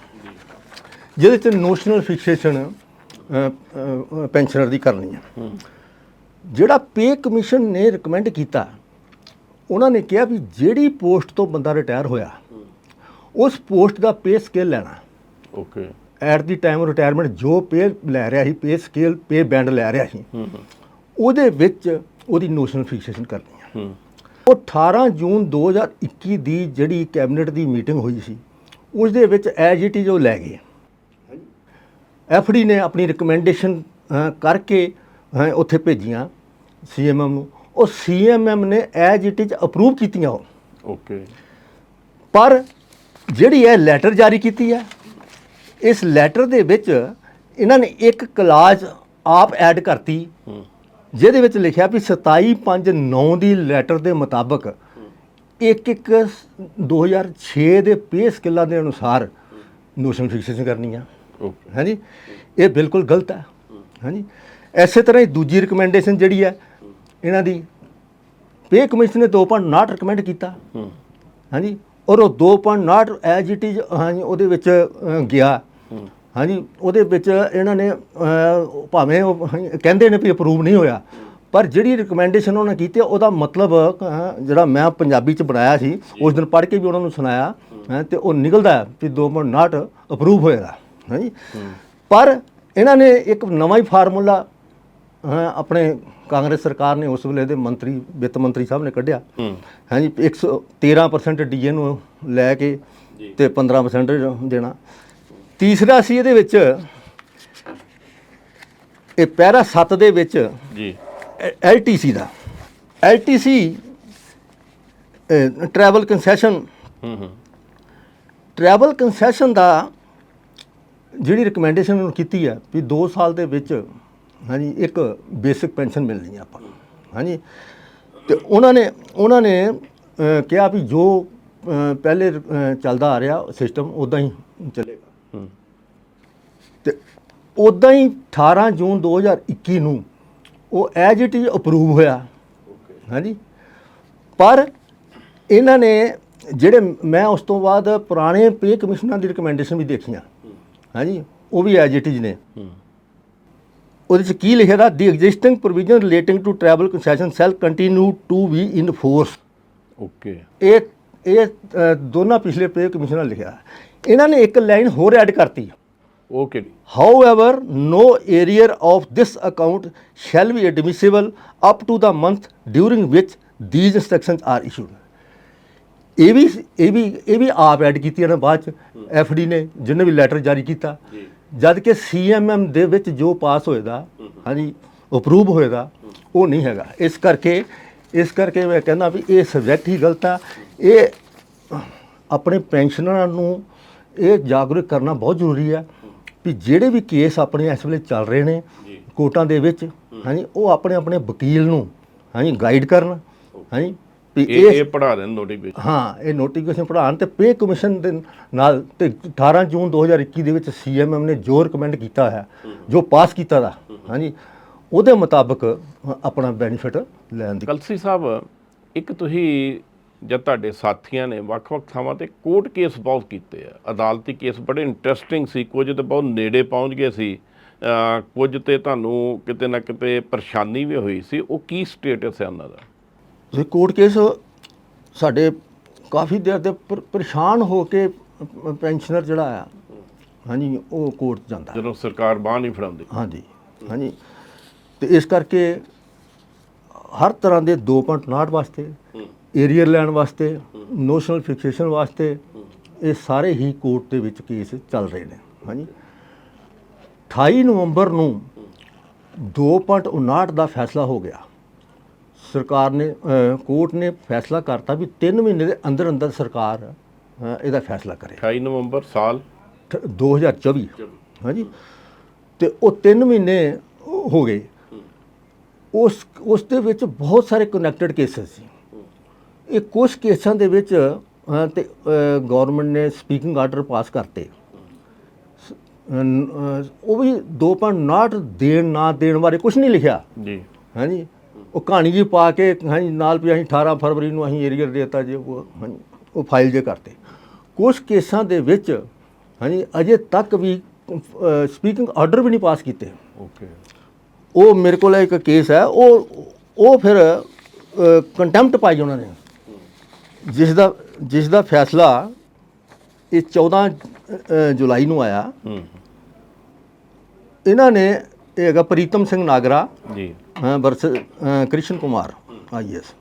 ਜਿਹਦੇ ਚ ਨੋਸ਼ਨਲ ਫਿਕਸੇਸ਼ਨ ਪੈਨਸ਼ਨਰ ਦੀ ਕਰਨੀ ਹੈ। ਜਿਹੜਾ ਪੇ ਕਮਿਸ਼ਨ ਨੇ ਰეკਮੈਂਡ ਕੀਤਾ ਉਹਨਾਂ ਨੇ ਕਿਹਾ ਵੀ ਜਿਹੜੀ ਪੋਸਟ ਤੋਂ ਬੰਦਾ ਰਿਟਾਇਰ ਹੋਇਆ ਉਸ ਪੋਸਟ ਦਾ ਪੇ ਸਕੇਲ ਲੈਣਾ। Okay at the time retirement ਜੋ ਪੇ ਲੈ ਰਿਹਾ ਸੀ ਪੇ ਸਕੇਲ ਪੇ ਬੈਂਡ ਲੈ ਰਿਹਾ ਸੀ ਉਹਦੇ ਵਿੱਚ ਉਹਦੀ ਨੋਸ਼ਨਲ ਫਿਕਸੇਸ਼ਨ ਕਰਨੀ ਹੈ ਹੂੰ। ਉਹ 18 ਜੂਨ 2021 ਦੀ ਜਿਹੜੀ ਕੈਬਨਿਟ ਦੀ ਮੀਟਿੰਗ ਹੋਈ ਸੀ ਉਸ ਦੇ ਵਿੱਚ ਐਜ ਇਟ ਇਜ਼ ਉਹ ਲੈ ਗਏ ਐਫਡੀ ਨੇ ਆਪਣੀ ਰਿਕਮੈਂਡੇਸ਼ਨ ਕਰਕੇ ਉੱਥੇ ਭੇਜੀਆਂ ਸੀਐਮਐਮ ਨੂੰ। ਉਹ ਸੀਐਮਐਮ ਨੇ ਐਜ ਇਟ ਇਜ਼ ਅਪਰੂਵ ਕੀਤੀਆਂ ਉਹ। ਓਕੇ ਪਰ ਜਿਹੜੀ ਇਹ ਲੈਟਰ ਜਾਰੀ ਕੀਤੀ ਹੈ ਇਸ ਲੈਟਰ ਦੇ ਵਿੱਚ ਇਹਨਾਂ ਨੇ ਇੱਕ ਕਲਾਜ਼ ਆਪ ਐਡ ਕਰਤੀ ਜਿਹਦੇ ਵਿੱਚ ਲਿਖਿਆ ਵੀ 2759 ਦੀ ਲੈਟਰ ਦੇ ਮੁਤਾਬਕ ਇੱਕ ਇੱਕ 2006 ਦੇ ਪੇ ਸਕੇਲਾਂ ਦੇ ਅਨੁਸਾਰ ਨੋਸ਼ਨ ਫਿਕਸੇਸ਼ਨ ਕਰਨੀ ਆ। ਹਾਂਜੀ ਇਹ ਬਿਲਕੁਲ ਗਲਤ ਹੈ। ਹਾਂਜੀ ਐਸੇ ਤਰ੍ਹਾਂ ਹੀ ਦੂਜੀ ਰਿਕਮੈਂਡੇਸ਼ਨ ਜਿਹੜੀ ਹੈ ਇਹਨਾਂ ਦੀ ਪੇ ਕਮਿਸ਼ਨ ਨੇ 2.9 ਰਿਕਮੈਂਡ ਕੀਤਾ। ਹੂੰ। ਹਾਂਜੀ ਔਰ ਉਹ 2.9 ਐਜ ਇਟ ਇਜ਼ ਹਾਂਜੀ ਉਹਦੇ ਵਿੱਚ ਅ, ਗਿਆ। ਹਾਂਜੀ ਉਹਦੇ ਵਿੱਚ ਇਹਨਾਂ ਨੇ ਅ, ਭਾਵੇਂ ਉਹ ਕਹਿੰਦੇ ਨੇ ਵੀ ਅਪਰੂਵ ਨਹੀਂ ਹੋਇਆ ਪਰ ਜਿਹੜੀ ਰਿਕਮੈਂਡੇਸ਼ਨ ਉਹਨਾਂ ਨੇ ਕੀਤੀ ਉਹਦਾ ਮਤਲਬ ਅ, ਜਿਹੜਾ ਮੈਂ ਪੰਜਾਬੀ ਚ ਬਣਾਇਆ ਸੀ ਉਸ ਦਿਨ ਪੜ੍ਹ ਕੇ ਵੀ ਉਹਨਾਂ ਨੂੰ ਸੁਣਾਇਆ ਹੈਂ, ਤੇ ਉਹ ਨਿਕਲਦਾ ਹੈ ਵੀ 2.9 ਅਪਰੂਵ ਹੋਏਗਾ ਹਾਂਜੀ। ਪਰ ਇਹਨਾਂ ਨੇ ਇੱਕ ਨਵਾਂ ਹੀ ਫਾਰਮੂਲਾ ਆਪਣੇ ਕਾਂਗਰਸ ਸਰਕਾਰ ਨੇ ਉਸ ਵੇਲੇ ਦੇ ਮੰਤਰੀ ਵਿੱਤ ਮੰਤਰੀ ਸਾਹਿਬ ਨੇ ਕੱਢਿਆ। ਹੂੰ। ਹਾਂਜੀ 113% ਡੀਏ ਨੂੰ ਲੈ ਕੇ ਤੇ 15% ਦੇਣਾ। ਤੀਸਰਾ ਸੀ ਇਹਦੇ ਵਿੱਚ ਇਹ ਪੈਰਾ 7 ਦੇ ਵਿੱਚ ਜੀ। ਐਲਟੀਸੀ ਦਾ। ਐਲਟੀਸੀ ਟਰੈਵਲ ਕੰਸੈਸ਼ਨ ਹੂੰ ਹੂੰ। ਟਰੈਵਲ ਕੰਸੈਸ਼ਨ ਦਾ ਜਿਹੜੀ ਰਿਕਮੈਂਡੇਸ਼ਨ ਉਹਨੂੰ ਕੀਤੀ ਹੈ ਵੀ 2 ਸਾਲ ਦੇ ਵਿੱਚ ਹਾਂਜੀ ਇੱਕ ਬੇਸਿਕ ਪੈਨਸ਼ਨ ਮਿਲਣੀ ਹੈ ਆਪਾਂ ਨੂੰ। ਹਾਂਜੀ ਤੇ ਉਹਨਾਂ ਨੇ ਉਹਨਾਂ ਨੇ ਅਹ, ਕਿਹਾ ਵੀ ਜੋ ਅਹ, ਪਹਿਲੇ ਅਹ, ਚੱਲਦਾ ਆ ਰਿਹਾ ਸਿਸਟਮ ਉਦਾਂ ਹੀ ਚੱਲੇਗਾ। ਹੂੰ। ਤੇ ਉਦਾਂ ਹੀ 18 ਜੂਨ 2021 ਨੂੰ ਉਹ ਐਜ ਇਟ ਇਜ਼ ਅਪਰੂਵ ਹੋਇਆ। ਹਾਂਜੀ ਪਰ ਇਹਨਾਂ ਨੇ ਜਿਹੜੇ ਮੈਂ ਉਸ ਤੋਂ ਬਾਅਦ ਪੁਰਾਣੇ ਪੇ ਕਮਿਸ਼ਨਾਂ ਦੀ ਰਿਕਮੈਂਡੇਸ਼ਨ ਵੀ ਦੇਖੀਆਂ। ਹਾਂਜੀ ਉਹ ਵੀ ਐਜ ਇਟ ਇਜ਼ ਨੇ। ਹੂੰ। ਉਹਦੇ ਚ ਕੀ ਲਿਖਿਆ ਦਾ? The existing provision relating to travel concession shall continue to be in force okay ਇਹ ਇਹ ਦੋਨਾਂ ਪਿਛਲੇ ਪੇ ਕਮਿਸ਼ਨਾਂ ਲਿਖਿਆ। ਇਹਨਾਂ ਨੇ ਇੱਕ ਲਾਈਨ ਹੋਰ ਐਡ ਕਰਤੀ। ਉਹ ਕਿਹੜੀ However, no arrear of this account shall be admissible up to the month during which these instructions are issued. ਇਹ ਵੀ ਇਹ ਵੀ ਇਹ ਵੀ ਆਪ ਐਡ ਕੀਤੀ ਇਹਨਾਂ ਬਾਅਦ ਚ। ਐਫਡੀ ਨੇ ਜਿਹਨੇ ਵੀ ਲੈਟਰ ਜਾਰੀ ਕੀਤਾ। ਜਦ ਕਿ ਸੀਐਮਐਮ ਦੇ ਵਿੱਚ ਜੋ ਪਾਸ ਹੋਏਗਾ ਹਾਂਜੀ ਅਪਰੂਵ ਹੋਏਗਾ ਉਹ ਨਹੀਂ ਹੈਗਾ। ਇਸ ਕਰਕੇ ਇਸ ਕਰਕੇ ਮੈਂ ਕਹਿੰਦਾ ਵੀ ਇਹ ਸਬਜੈਕਟ ਹੀ ਗਲਤ ਆ। ਇਹ ਆਪਣੇ ਪੈਨਸ਼ਨਰਾਂ ਨੂੰ ਇਹ ਜਾਗਰੂਕ ਕਰਨਾ ਬਹੁਤ ਜ਼ਰੂਰੀ ਹੈ ਵੀ ਜਿਹੜੇ ਵੀ ਕੇਸ ਆਪਣੇ ਇਸ ਵੇਲੇ ਚੱਲ ਰਹੇ ਨੇ ਕੋਰਟਾਂ ਦੇ ਵਿੱਚ ਹਾਂਜੀ ਉਹ ਆਪਣੇ ਆਪਣੇ ਵਕੀਲ ਨੂੰ ਹਾਂਜੀ ਗਾਈਡ ਕਰਨ ਹਾਂਜੀ ਵੀ ਇਹ ਇਹ ਪੜਾ ਦੇਣ ਨੋਟੀਫਿਕੇਸ਼ਨ ਹਾਂ ਇਹ ਨੋਟੀਫਿਕੇਸ਼ਨ ਪੜਾਉਣ ਤੇ ਪੇ ਕਮਿਸ਼ਨ ਦੇ ਨਾਲ ਤੇ 18 ਜੂਨ 2021 ਦੇ ਵਿੱਚ ਸੀਐਮਐਮ ਨੇ ਜੋ ਰეკਮੈਂਡ ਕੀਤਾ ਹੈ ਜੋ ਪਾਸ ਕੀਤਾ ਦਾ ਹਾਂਜੀ ਉਹਦੇ ਮੁਤਾਬਕ ਆਪਣਾ ਬੈਨੀਫਿਟ ਲੈਣ ਦੀ ਕਲਸੀ ਸਾਹਿਬ ਇੱਕ ਤੁਸੀਂ ਜਦ ਤੁਹਾਡੇ ਸਾਥੀਆਂ ਨੇ ਵੱਖ-ਵੱਖ ਥਾਵਾਂ ਤੇ ਕੋਰਟ ਕੇਸ ਬਹੁਤ ਕੀਤੇ ਆ। ਅਦਾਲਤੀ ਕੇਸ ਬੜੇ ਇੰਟਰਸਟਿੰਗ ਸੀ ਕੁਝ ਤੇ ਬਹੁਤ ਨੇੜੇ ਪਹੁੰਚ ਗਏ ਸੀ। ਕੁਝ ਤੇ ਤੁਹਾਨੂੰ ਕਿਤੇ ਨਾ ਕਿਤੇ ਪਰੇਸ਼ਾਨੀ ਵੀ ਹੋਈ ਸੀ। ਉਹ ਕੀ ਸਟੇਟਸ ਹੈ ਉਹਨਾਂ ਦਾ? ਇਹ ਕੋਰਟ ਕੇਸ ਸਾਡੇ ਕਾਫੀ ਦੇਰ ਦੇ ਪਰ- ਪਰੇਸ਼ਾਨ ਹੋ ਕੇ ਪੈਨਸ਼ਨਰ ਜਿਹੜਾ ਆ ਹਾਂਜੀ ਉਹ ਕੋਰਟ ਜਾਂਦਾ। ਜਦੋਂ ਸਰਕਾਰ ਬਾਹ ਨਹੀਂ ਫੜਾਉਂਦੀ। ਹਾਂਜੀ ਹਾਂਜੀ। ਤੇ ਇਸ ਕਰਕੇ ਹਰ ਤਰ੍ਹਾਂ ਦੇ 2.9 ਵਾਸਤੇ ਏਰੀਅਰ ਲੈਣ ਵਾਸਤੇ ਨੋਸ਼ਨਲ ਫਿਕਸੇਸ਼ਨ ਵਾਸਤੇ ਇਹ ਸਾਰੇ ਹੀ ਕੋਰਟ ਦੇ ਵਿੱਚ ਕੇਸ ਚੱਲ ਰਹੇ ਨੇ ਹਾਂਜੀ। 28 ਨਵੰਬਰ ਨੂੰ 2.59 ਦਾ ਫੈਸਲਾ ਹੋ ਗਿਆ। ਸਰਕਾਰ ਨੇ ਕੋਰਟ ਨੇ ਫੈਸਲਾ ਕਰਤਾ ਵੀ 3 ਮਹੀਨੇ ਦੇ ਅੰਦਰ ਅੰਦਰ ਸਰਕਾਰ ਇਹਦਾ ਫੈਸਲਾ ਕਰੇ। 28 ਨਵੰਬਰ ਸਾਲ। ਠ- 2024 ਹਾਂਜੀ। ਤੇ ਉਹ 3 ਮਹੀਨੇ ਹੋ ਗਏ। ਉਸ ਉਸ ਦੇ ਵਿੱਚ ਬਹੁਤ ਸਾਰੇ ਕਨੈਕਟਡ ਕੇਸਸ ਸੀ। ਇਹ ਕੁਝ ਕੇਸਾਂ ਦੇ ਵਿੱਚ ਤੇ ਗਵਰਨਮੈਂਟ ਨੇ ਸਪੀਕਿੰਗ ਆਰਡਰ ਪਾਸ ਕਰਤੇ। ਉਹ ਵੀ 2.9 ਦੇਣ ਨਾ ਦੇਣ ਬਾਰੇ ਕੁਝ ਨਹੀਂ ਲਿਖਿਆ। ਜੀ। ਹਾਂਜੀ। ਉਹ ਕਹਾਣੀ ਜੀ ਪਾ ਕੇ ਹਾਂਜੀ ਨਾਲ ਵੀ ਅਸੀਂ 18 ਫਰਵਰੀ ਨੂੰ ਅਸੀਂ ਏਰੀਅਰ ਦੇਤਾ ਜੀ ਉਹ ਹਾਂਜੀ ਉਹ ਫਾਈਲ ਜੇ ਕਰਤੇ। ਕੁਝ ਕੇਸਾਂ ਦੇ ਵਿੱਚ ਹਾਂਜੀ ਅਜੇ ਤੱਕ ਵੀ ਸਪੀਕਿੰਗ ਆਰਡਰ ਵੀ ਨਹੀਂ ਪਾਸ ਕੀਤੇ। ਓਕੇ ਉਹ ਮੇਰੇ ਕੋਲ ਇੱਕ ਕੇਸ ਹੈ ਉਹ ਉਹ ਫਿਰ ਕੰਟੈਂਪਟ ਪਾਈ ਉਹਨਾਂ ਨੇ। ਜਿਸ ਦਾ ਜਿਸ ਦਾ ਫੈਸਲਾ ਇਹ 14 ਅ, ਜੁਲਾਈ ਨੂੰ ਆਇਆ। ਹੂੰ। ਇਹਨਾਂ ਨੇ ਇਹ ਹੈਗਾ ਪ੍ਰੀਤਮ ਸਿੰਘ ਨਾਗਰਾ ਜੀ। ਹਾਂ ਵਰਸ ਕ੍ਰਿਸ਼ਨ ਕੁਮਾਰ ਆਈਐਸ।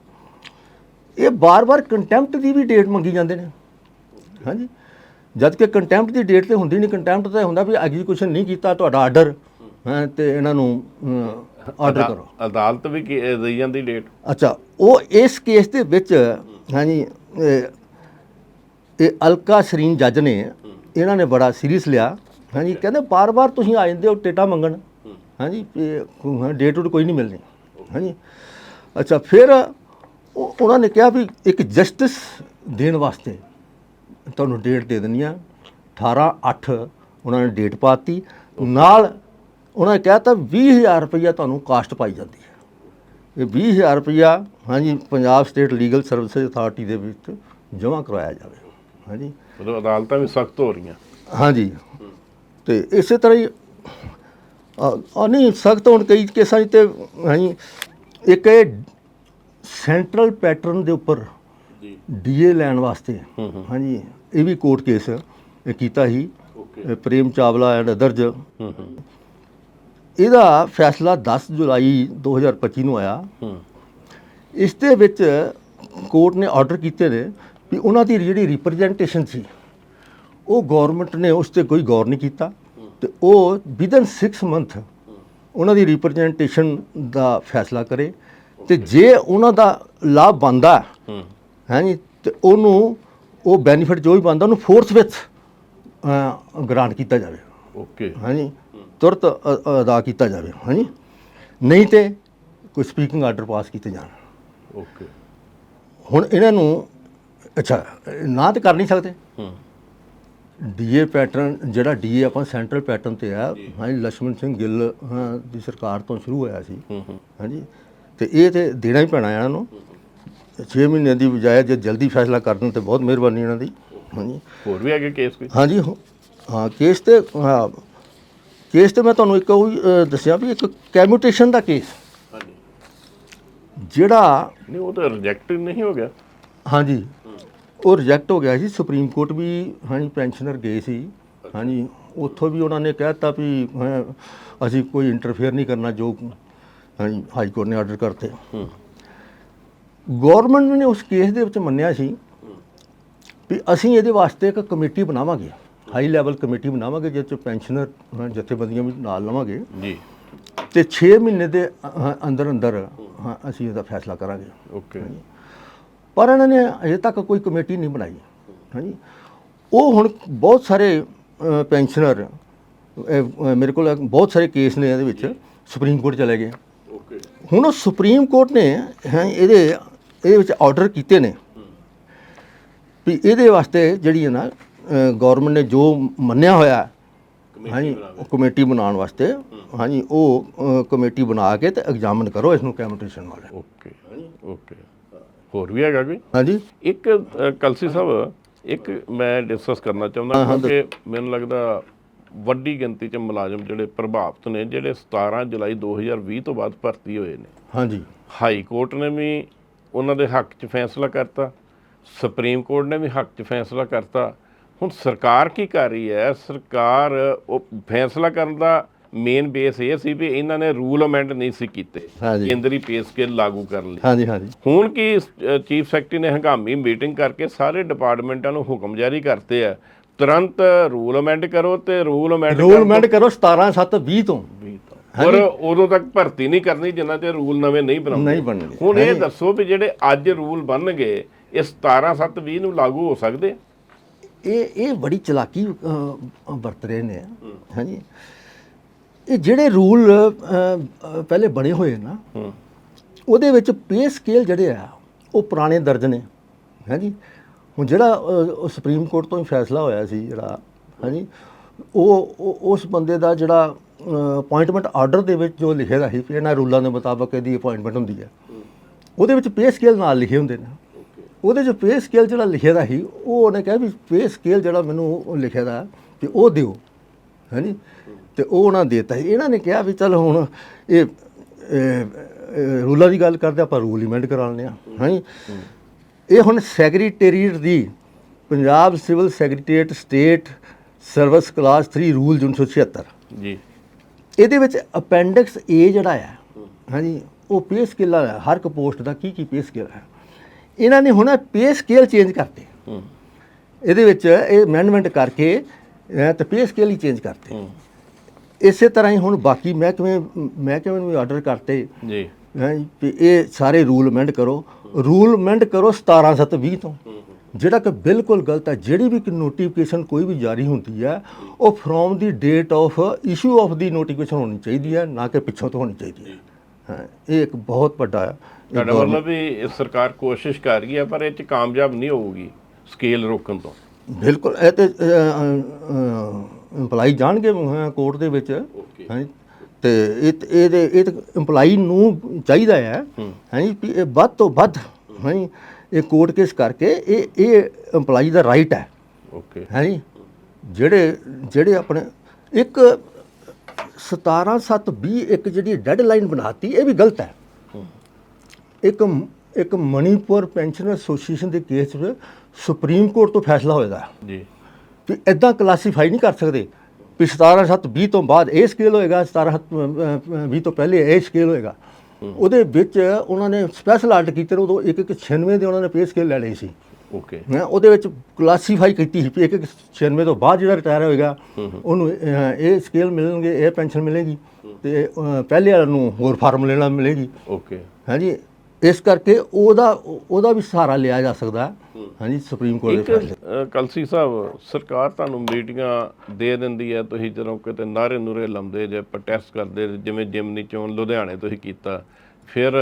ਇਹ ਬਾਰ-ਬਾਰ ਕੰਟੈਂਪਟ ਦੀ ਵੀ ਡੇਟ ਮੰਗੀ ਜਾਂਦੇ ਨੇ। ਹਾਂਜੀ। ਜਦ ਕਿ ਕੰਟੈਂਪਟ ਦੀ ਡੇਟ ਤੇ ਹੁੰਦੀ ਨਹੀਂ ਕੰਟੈਂਪਟ ਤੇ ਹੁੰਦਾ ਵੀ ਐਗਜ਼ੀਕਿਊਸ਼ਨ ਨਹੀਂ ਕੀਤਾ ਤੁਹਾਡਾ ਆਰਡਰ ਹੈ ਤੇ ਇਹਨਾਂ ਨੂੰ ਆਰਡਰ ਕਰੋ। ਅਦਾਲਤ ਵੀ ਦੇਈ ਜਾਂਦੀ ਡੇਟ ਅੱਛਾ ਉਹ ਇਸ ਕੇਸ ਦੇ ਵਿੱਚ ਹਾਂਜੀ ਇਹ- ਇਹ ਅਲਕਾ ਸ਼ਰੀਨ ਜੱਜ ਨੇ ਇਹਨਾਂ ਨੇ ਬੜਾ ਸੀਰੀਅਸ ਲਿਆ। ਹਾਂਜੀ ਕਹਿੰਦੇ ਬਾਰ-ਬਾਰ ਤੁਸੀਂ ਆ ਜਾਂਦੇ ਹੋ ਟੇਟਾ ਮੰਗਣ। ਹਾਂਜੀ ਡੇਟ ਉਡ ਕੋਈ ਨਹੀਂ ਮਿਲਣੀ। ਹਾਂਜੀ। ਅੱਛਾ ਫਿਰ ਉਹ- ਉਹਨਾਂ ਨੇ ਕਿਹਾ ਵੀ ਇੱਕ ਜਸਟਿਸ ਦੇਣ ਵਾਸਤੇ ਤੁਹਾਨੂੰ ਡੇਟ ਦੇ ਦਿੰਦੀ ਆ 18 8 ਉਹਨਾਂ ਨੇ ਡੇਟ ਪਾਤੀ। ਨਾਲ ਉਹਨਾਂ ਨੇ ਕਹਿ ਤਾ 20000 ਰੁਪਈਆ ਤੁਹਾਨੂੰ ਕਾਸਟ ਪਾਈ ਜਾਂਦੀ ਹੈ। ਇਹ 20000 ਰੁਪਈਆ ਹਾਂਜੀ Punjab state legal services authority ਦੇ ਵਿੱਚ ਜਮ੍ਹਾਂ ਕਰਵਾਇਆ ਜਾਵੇ। ਹਾਂਜੀ। ਮਤਲਬ ਅਦਾਲਤਾਂ ਵੀ ਸਖਤ ਹੋ ਰਹੀਆਂ। ਹਾਂਜੀ। ਤੇ ਇਸੇ ਤਰ੍ਹਾਂ ਹੀ ਆ ਨਹੀਂ ਸਖਤ ਹੁਣ ਕਈ ਕੇਸਾਂ 'ਚ ਤੇ ਹਾਂਜੀ ਇੱਕ ਇਹ ਸੈਂਟਰਲ ਪੈਟਰਨ ਦੇ ਉੱਪਰ ਜੀ। ਡੀਏ ਲੈਣ ਵਾਸਤੇ ਹੂੰ, ਹੂੰ। ਹਾਂਜੀ ਇਹ ਵੀ ਕੋਰਟ ਕੇਸ ਇਹ ਕੀਤਾ ਇਹ ਪ੍ਰੇਮ ਚਾਵਲਾ ਐਂਡ ਅਦਰਜ ਹੂੰ ਹੂੰ। ਇਹਦਾ ਫੈਸਲਾ 10 ਜੁਲਾਈ 2025 ਨੂੰ ਆਇਆ। ਹੂੰ। ਇਸ ਦੇ ਵਿੱਚ ਕੋਰਟ ਨੇ ਆਰਡਰ ਕੀਤੇ ਨੇ ਵੀ ਉਹਨਾਂ ਦੀ ਜਿਹੜੀ ਰਿਪਰੈਜ਼ੈਂਟੇਸ਼ਨ ਸੀ ਉਹ ਗਵਰਨਮੈਂਟ ਨੇ ਉਸ ਤੇ ਕੋਈ ਗੌਰ ਨਹੀਂ ਕੀਤਾ। ਤੇ ਉਹ ਵਿਦਨ 6 ਮੰਥ ਉਹਨਾਂ ਦੀ ਰਿਪਰੈਜ਼ੈਂਟੇਸ਼ਨ ਦਾ ਫੈਸਲਾ ਕਰੇ ਤੇ ਜੇ ਉਹਨਾਂ ਦਾ ਲਾਭ ਬੰਦਾ ਹੂੰ ਹੈ। ਜੀ ਤੇ ਉਹਨੂੰ ਉਹ ਬੈਨੀਫਿਟ ਜੋ ਵੀ ਬੰਦਾ ਉਹਨੂੰ ਫੋਰਥ ਵਿੱਚ ਗ੍ਰਾਂਟ ਕੀਤਾ ਜਾਵੇ। ਓਕੇ ਹਾਂਜੀ ਤੁਰਤ ਅਦਾ ਕੀਤਾ ਜਾਵੇ ਹਾਂਜੀ। ਨਹੀਂ ਤੇ ਕੋਈ ਸਪੀਕਿੰਗ ਆਰਡਰ ਪਾਸ ਕੀਤੇ ਜਾਣ। ਓਕੇ ਹੁਣ ਇਹਨਾਂ ਨੂੰ ਅੱਛਾ ਨਾ ਤੇ ਕਰ ਨਹੀਂ ਸਕਦੇ। ਹੂੰ। ਡੀਏ ਪੈਟਰਨ ਜਿਹੜਾ ਡੀਏ ਆਪਾਂ ਸੈਂਟਰਲ ਪੈਟਰਨ ਤੇ ਆ ਹਾਂਜੀ ਲక్ష్మణ ਸਿੰਘ ਗਿੱਲ ਦੀ ਸਰਕਾਰ ਤੋਂ ਸ਼ੁਰੂ ਹੋਇਆ ਸੀ। ਹਾਂਜੀ ਤੇ ਇਹ ਤੇ ਦੇਣਾ ਹੀ ਪੈਣਾ ਇਹਨਾਂ ਨੂੰ। 6 ਮਹੀਨੇ ਦੀ ਬਜਾਏ ਜੇ ਜਲਦੀ ਫੈਸਲਾ ਕਰ ਦੇਣ ਤੇ ਬਹੁਤ ਮਿਹਰਬਾਨੀ ਇਹਨਾਂ ਦੀ। ਹਾਂਜੀ। ਹੋਰ ਵੀ ਅੱਗੇ ਕੇਸ ਕੋਈ? ਹਾਂਜੀ ਹਾਂ ਕੇਸ ਤੇ ਹਾਂ, ਕੇਸ ਤੇ ਮੈਂ ਤੁਹਾਨੂੰ ਇੱਕ ਉਹ ਦੱਸਿਆ ਵੀ ਇੱਕ ਕੈਮਿਊਟੇਸ਼ਨ ਦਾ ਕੇਸ ਹਾਂਜੀ। ਜਿਹੜਾ ਨਹੀਂ ਉਹ ਤਾਂ ਰਿਜੈਕਟ ਨਹੀਂ ਹੋ ਗਿਆ। ਹਾਂਜੀ। ਉਹ ਰਿਜੈਕਟ ਹੋ ਗਿਆ ਸੀ ਸੁਪਰੀਮ ਕੋਰਟ ਵੀ ਹਾਂਜੀ ਪੈਨਸ਼ਨਰ ਗਏ ਸੀ। ਹਾਂਜੀ ਉੱਥੋਂ ਵੀ ਉਹਨਾਂ ਨੇ ਕਹਿਤਾ ਵੀ ਹੈਂ, ਅਸੀਂ ਕੋਈ ਇੰਟਰਫੇਅਰ ਨਹੀਂ ਕਰਨਾ ਜੋ ਹਾਂਜੀ ਹਾਈ ਕੋਰਟ ਨੇ ਆਰਡਰ ਕਰਤੇ। ਹੂੰ। ਗਵਰਨਮੈਂਟ ਨੇ ਉਸ ਕੇਸ ਦੇ ਵਿੱਚ ਮੰਨਿਆ ਸੀ ਵੀ ਅਸੀਂ ਇਹਦੇ ਵਾਸਤੇ ਇੱਕ ਕਮੇਟੀ ਬਣਾਵਾਂਗੇ ਹਾਈ ਲੈਵਲ ਕਮੇਟੀ ਬਣਾਵਾਂਗੇ ਜਿਸ ਚ ਪੈਨਸ਼ਨਰ ਹਾਂ, ਜਥੇਬੰਦੀਆਂ ਵੀ ਨਾਲ ਲਵਾਂਗੇ। ਜੀ। ਤੇ 6 ਮਹੀਨੇ ਦੇ ਅ, ਅੰਦਰ ਅੰਦਰ ਹਾਂ, ਅਸੀਂ ਇਹਦਾ ਫੈਸਲਾ ਕਰਾਂਗੇ। ਓਕੇ। ਪਰ ਇਹਨਾਂ ਨੇ ਅਜੇ ਤੱਕ ਕੋਈ ਕਮੇਟੀ ਨਹੀਂ ਬਣਾਈ ਹਾਂਜੀ। ਉਹ ਹੁਣ ਬਹੁਤ ਸਾਰੇ ਪੈਨਸ਼ਨਰ ਮੇਰੇ ਕੋਲ ਬਹੁਤ ਸਾਰੇ ਕੇਸ ਨੇ ਇਹਦੇ ਵਿੱਚ ਸੁਪਰੀਮ ਕੋਰਟ ਚਲੇ ਗਏ। ਓਕੇ ਹੁਣ ਉਹ ਸੁਪਰੀਮ ਕੋਰਟ ਨੇ ਹੈ ਇਹਦੇ ਇਹਦੇ ਵਿੱਚ ਆਰਡਰ ਕੀਤੇ ਨੇ। ਵੀ ਇਹਦੇ ਵਾਸਤੇ ਜਿਹੜੀ ਹੈ ਨਾ ਗਵਰਨਮੈਂਟ ਨੇ ਜੋ ਮੰਨਿਆ ਹੋਇਆ ਹਾਂਜੀ ਉਹ ਕਮੇਟੀ ਬਣਾਉਣ ਵਾਸਤੇ ਹਾਂਜੀ ਉਹ ਕਮੇਟੀ ਬਣਾ ਕੇ ਤੇ ਐਗਜ਼ਾਮਨ ਕਰੋ ਇਸ ਨੂੰ ਕੈਮਿਟੇਸ਼ਨ ਵਾਲੇ। ਓਕੇ ਓਕੇ ਹੋਰ ਵੀ ਹੈਗਾ ਕੋਈ? ਹਾਂਜੀ। ਇੱਕ ਅ, ਕਲਸੀ ਸਾਹਿਬ ਇੱਕ ਮੈਂ ਡਿਸਕਸ ਕਰਨਾ ਚਾਹੁੰਦਾ ਕਿਉਂਕਿ ਮੈਨੂੰ ਲੱਗਦਾ ਵੱਡੀ ਗਿਣਤੀ ਚ ਮੁਲਾਜ਼ਮ ਜਿਹੜੇ ਪ੍ਰਭਾਵਿਤ ਨੇ ਜਿਹੜੇ 17 ਜੁਲਾਈ 2020 ਤੋਂ ਬਾਅਦ ਭਰਤੀ ਹੋਏ ਨੇ। ਹਾਂਜੀ। ਹਾਈ ਕੋਰਟ ਨੇ ਵੀ ਉਹਨਾਂ ਦੇ ਹੱਕ 'ਚ ਫੈਸਲਾ ਕਰਤਾ ਸੁਪਰੀਮ ਕੋਰਟ ਨੇ ਵੀ ਹੱਕ 'ਚ ਫੈਸਲਾ ਕਰਤਾ। ਹੁਣ ਸਰਕਾਰ ਕੀ ਕਰ ਰਹੀ ਹੈ? ਸਰਕਾਰ ਉਹ ਫੈਸਲਾ ਕਰਨ ਦਾ ਮੇਨ ਬੇਸ ਇਹ ਸੀ ਵੀ ਇਹਨਾਂ ਨੇ ਰੂਲ ਅਮੈਂਡ ਨਹੀਂ ਸੀ ਕੀਤੇ ਹਾਂਜੀ। ਕੇਂਦਰੀ ਪੇ ਸਕੇਲ ਲਾਗੂ ਕਰਨ ਲਈ। ਹਾਂਜੀ ਹਾਂਜੀ। ਹੁਣ ਕੀ ਚੀਫ ਸੈਕਟਰੀ ਨੇ ਹੰਗਾਮੀ ਮੀਟਿੰਗ ਕਰਕੇ ਸਾਰੇ ਡਿਪਾਰਟਮੈਂਟਾਂ ਨੂੰ ਹੁਕਮ ਜਾਰੀ ਕਰਤੇ ਆ। ਤੁਰੰਤ ਰੂਲ ਅਮੈਂਡ ਕਰੋ ਤੇ ਰੂਲ ਅਮੈਂਡ ਰੂਲਮੈਂਟ ਕਰੋ 17 7 20 ਤੋਂ। ਪਰ ਉਦੋਂ ਤੱਕ ਭਰਤੀ ਨਹੀਂ ਕਰਨੀ ਜਿੰਨਾ ਤੇ ਰੂਲ ਨਵੇਂ ਨਹੀਂ ਬਣਾਉਂਦੇ। ਨਹੀਂ ਬਣਨਗੇ। ਹੁਣ ਇਹ ਦੱਸੋ ਵੀ ਜਿਹੜੇ ਅੱਜ ਰੂਲ ਬਣਨਗੇ ਇਹ 17 7 20 ਨੂੰ ਲਾਗੂ ਹੋ ਸਕਦੇ? ਆ? ਇਹ ਇਹ ਬੜੀ ਚਲਾਕੀ ਵਰਤ ਰਹੇ ਨੇ। ਹਾਂਜੀ। ਇਹ ਜਿਹੜੇ ਰੂਲ ਪਹਿਲੇ ਬਣੇ ਹੋਏ ਨਾ ਉਹਦੇ ਵਿੱਚ ਪੇ ਸਕੇਲ ਜਿਹੜੇ ਆ ਉਹ ਪੁਰਾਣੇ ਦਰਜ ਨੇ। ਹਾਂਜੀ। ਹੁਣ ਜਿਹੜਾ ਸੁਪਰੀਮ ਕੋਰਟ ਤੋਂ ਹੀ ਫੈਸਲਾ ਹੋਇਆ ਸੀ ਜਿਹੜਾ ਹਾਂਜੀ ਉਹ ਉਹ- ਉਸ ਬੰਦੇ ਦਾ ਜਿਹੜਾ ਅਪਾਇੰਟਮੈਂਟ ਆਰਡਰ ਦੇ ਵਿੱਚ ਜੋ ਲਿਖਿਆ ਦਾ ਸੀ ਵੀ ਇਹਨਾਂ ਰੂਲਾਂ ਦੇ ਮੁਤਾਬਕ ਇਹਦੀ ਅਪਾਇੰਟਮੈਂਟ ਹੁੰਦੀ ਹੈ। ਉਹਦੇ ਵਿੱਚ ਪੇ ਸਕੇਲ ਨਾਲ ਲਿਖੇ ਹੁੰਦੇ ਨੇ। ਉਹਦੇ 'ਚ ਪੇ ਸਕੇਲ ਜਿਹੜਾ ਲਿਖਿਆ ਦਾ ਸੀ ਉਹ ਉਹਨੇ ਕਿਹਾ ਵੀ ਪੇ ਸਕੇਲ ਜਿਹੜਾ ਮੈਨੂੰ ਲਿਖਿਆ ਦਾ ਤੇ ਉਹ ਦਿਓ। ਹਾਂਜੀ। ਤੇ ਉਹ ਉਹਨਾਂ ਦੇਤਾ ਇਹਨਾਂ ਨੇ ਕਿਹਾ ਵੀ ਚਲ ਹੁਣ ਇਹ ਰੂਲਾਂ ਦੀ ਗੱਲ ਕਰਦੇ ਆਪਾਂ ਰੂਲ ਇਮੈਂਡ ਕਰਾ ਲੈਂਦੇ ਆ ਹਾਂਜੀ ਇਹ ਹੁਣ ਸੈਕਟਰੀਏਟ ਦੀ Punjab civil secretariat state service class 3 rule 1976 ਜੀ। ਇਹਦੇ ਵਿੱਚ ਅਪੈਂਡਿਕਸ ਏ ਜਿਹੜਾ ਹੈ ਹਾਂਜੀ ਉਹ ਪੇ ਸਕੇਲ ਹੈ ਹਰ ਇੱਕ ਪੋਸਟ ਦਾ ਕੀ ਕੀ ਪੇ ਸਕੇਲ ਹੈ। ਇਹਨਾਂ ਨੇ ਹੁਣ ਪੇ ਸਕੇਲ ਚੇਂਜ ਕਰਤੇ। ਹੂੰ। ਇਹਦੇ ਵਿੱਚ ਇਹ ਅਮੈਂਡਮੈਂਟ ਕਰਕੇ ਤੇ ਪੇ ਸਕੇਲ ਹੀ ਚੇਂਜ ਕਰਤੇ। ਹੂੰ। ਇਸੇ ਤਰ੍ਹਾਂ ਹੀ ਹੁਣ ਬਾਕੀ ਮਹਿਕਮੇ ਮਹਿਕਮੇ ਨੂੰ ਆਰਡਰ ਕਰਤੇ? ਜੀ। ਹੈ ਇਹ ਸਾਰੇ ਰੂਲ ਅਮੈਂਡ ਕਰੋ। ਰੂਲ ਅਮੈਂਡ ਕਰੋ 17720 ਤੋਂ। ਜਿਹੜਾ ਕਿ ਬਿਲਕੁਲ ਗਲਤ ਹੈ। ਜਿਹੜੀ ਵੀ ਨੋਟੀਫਿਕੇਸ਼ਨ ਕੋਈ ਵੀ ਜਾਰੀ ਹੁੰਦੀ ਹੈ ਉਹ from the date of issue of the notification ਹੋਣੀ ਚਾਹੀਦੀ ਹੈ ਨਾ ਕਿ ਪਿੱਛੋਂ ਤੋਂ ਹੋਣੀ ਚਾਹੀਦੀ ਹੈ। ਹਾਂ ਇਹ ਇੱਕ ਬਹੁਤ ਵੱਡਾ ਤੁਹਾਡਾ ਮਤਲਬ ਵੀ ਸਰਕਾਰ ਕੋਸ਼ਿਸ਼ ਕਰ ਰਹੀ ਹੈ ਪਰ ਇਹ ਚ ਕਾਮਯਾਬ ਨਹੀਂ ਹੋਊਗੀ ਸਕੇਲ ਰੋਕਣ ਤੋਂ। ਬਿਲਕੁਲ ਇਹ ਤੇ ਇੰਪਲਾਈ ਜਾਣਗੇ ਕੋਰਟ ਦੇ ਵਿੱਚ. ਹਾਂਜੀ ਤੇ ਇਹ ਇਹਦੇ ਇਹ ਇੰਪਲਾਈ ਨੂੰ ਚਾਹੀਦਾ ਹੈ ਹਾਂਜੀ ਇਹ ਵੱਧ ਤੋਂ ਵੱਧ ਹਾਂਜੀ ਇਹ ਕੋਰਟ ਕੇਸ ਕਰਕੇ ਇਹ ਇਹ ਇੰਪਲਾਈ ਦਾ ਰਾਈਟ ਹੈ। ਓਕੇ ਹਾਂਜੀ ਜਿਹੜੇ ਜਿਹੜੇ ਆਪਣੇ ਇੱਕ 17 7 20 ਇੱਕ ਜਿਹੜੀ ਡੈਡਲਾਈਨ ਬਣਾਤੀ ਇਹ ਵੀ ਗਲਤ ਹੈ। ਇੱਕ ਇੱਕ ਮਣੀਪੁਰ ਪੈਨਸ਼ਨ ਐਸੋਸੀਏਸ਼ਨ ਦੇ ਕੇਸ ਵਿੱਚ ਸੁਪਰੀਮ ਕੋਰਟ ਤੋਂ ਫੈਸਲਾ ਹੋਏਗਾ। ਜੀ। ਵੀ ਇਦਾਂ ਕਲਾਸੀਫਾਈ ਨਹੀਂ ਕਰ ਸਕਦੇ ਵੀ 17 7 20 ਤੋਂ ਬਾਅਦ ਇਹ ਸਕੇਲ ਹੋਏਗਾ 17 7 20 ਤੋਂ ਪਹਿਲੇ ਇਹ ਸਕੇਲ ਹੋਏਗਾ। ਉਹਦੇ ਵਿੱਚ ਉਹਨਾਂ ਨੇ ਸਪੈਸ਼ਲ ਆਰਡਰ ਕੀਤੇ ਉਦੋਂ ਇੱਕ ਇੱਕ 96 ਦੇ ਉਹਨਾਂ ਨੇ ਪੇ ਸਕੇਲ ਲੈ ਲਈ ਸੀ। ਓਕੇ ਹੈਂ, ਉਹਦੇ ਵਿੱਚ ਕਲਾਸੀਫਾਈ ਕੀਤੀ ਸੀ ਵੀ ਇੱਕ ਇੱਕ 96 ਤੋਂ ਬਾਅਦ ਜਿਹੜਾ ਰਿਟਾਇਰ ਹੋਏਗਾ ਉਹਨੂੰ ਇਹ ਸਕੇਲ ਮਿਲਣਗੇ ਇਹ ਪੈਨਸ਼ਨ ਮਿਲੇਗੀ ਤੇ ਪਹਿਲੇ ਵਾਲੇ ਨੂੰ ਹੋਰ ਫਾਰਮ ਲੈਣਾ ਮਿਲੇਗੀ। ਓਕੇ ਹਾਂਜੀ ਇਸ ਕਰਕੇ ਉਹਦਾ ਉਹਦਾ ਵੀ ਸਹਾਰਾ ਲਿਆ ਜਾ ਸਕਦਾ। ਹਾਂਜੀ ਸੁਪਰੀਮ ਕੋਰਟ ਦੇ ਫੈਸਲੇ। ਕਲਸੀ ਸਾਹਿਬ ਸਰਕਾਰ ਤੁਹਾਨੂੰ ਮੀਟਿੰਗਾਂ ਦੇ ਦਿੰਦੀ ਹੈ ਤੁਸੀਂ ਜਦੋਂ ਕਿਤੇ ਨਾਰੇ ਨੂਰੇ ਲਾਉਂਦੇ ਜੇ ਪ੍ਰੋਟੈਸਟ ਕਰਦੇ ਜਿਵੇਂ ਜਿਮਨੀ ਚੋਣ ਲੁਧਿਆਣੇ ਤੁਸੀਂ ਕੀਤਾ ਫਿਰ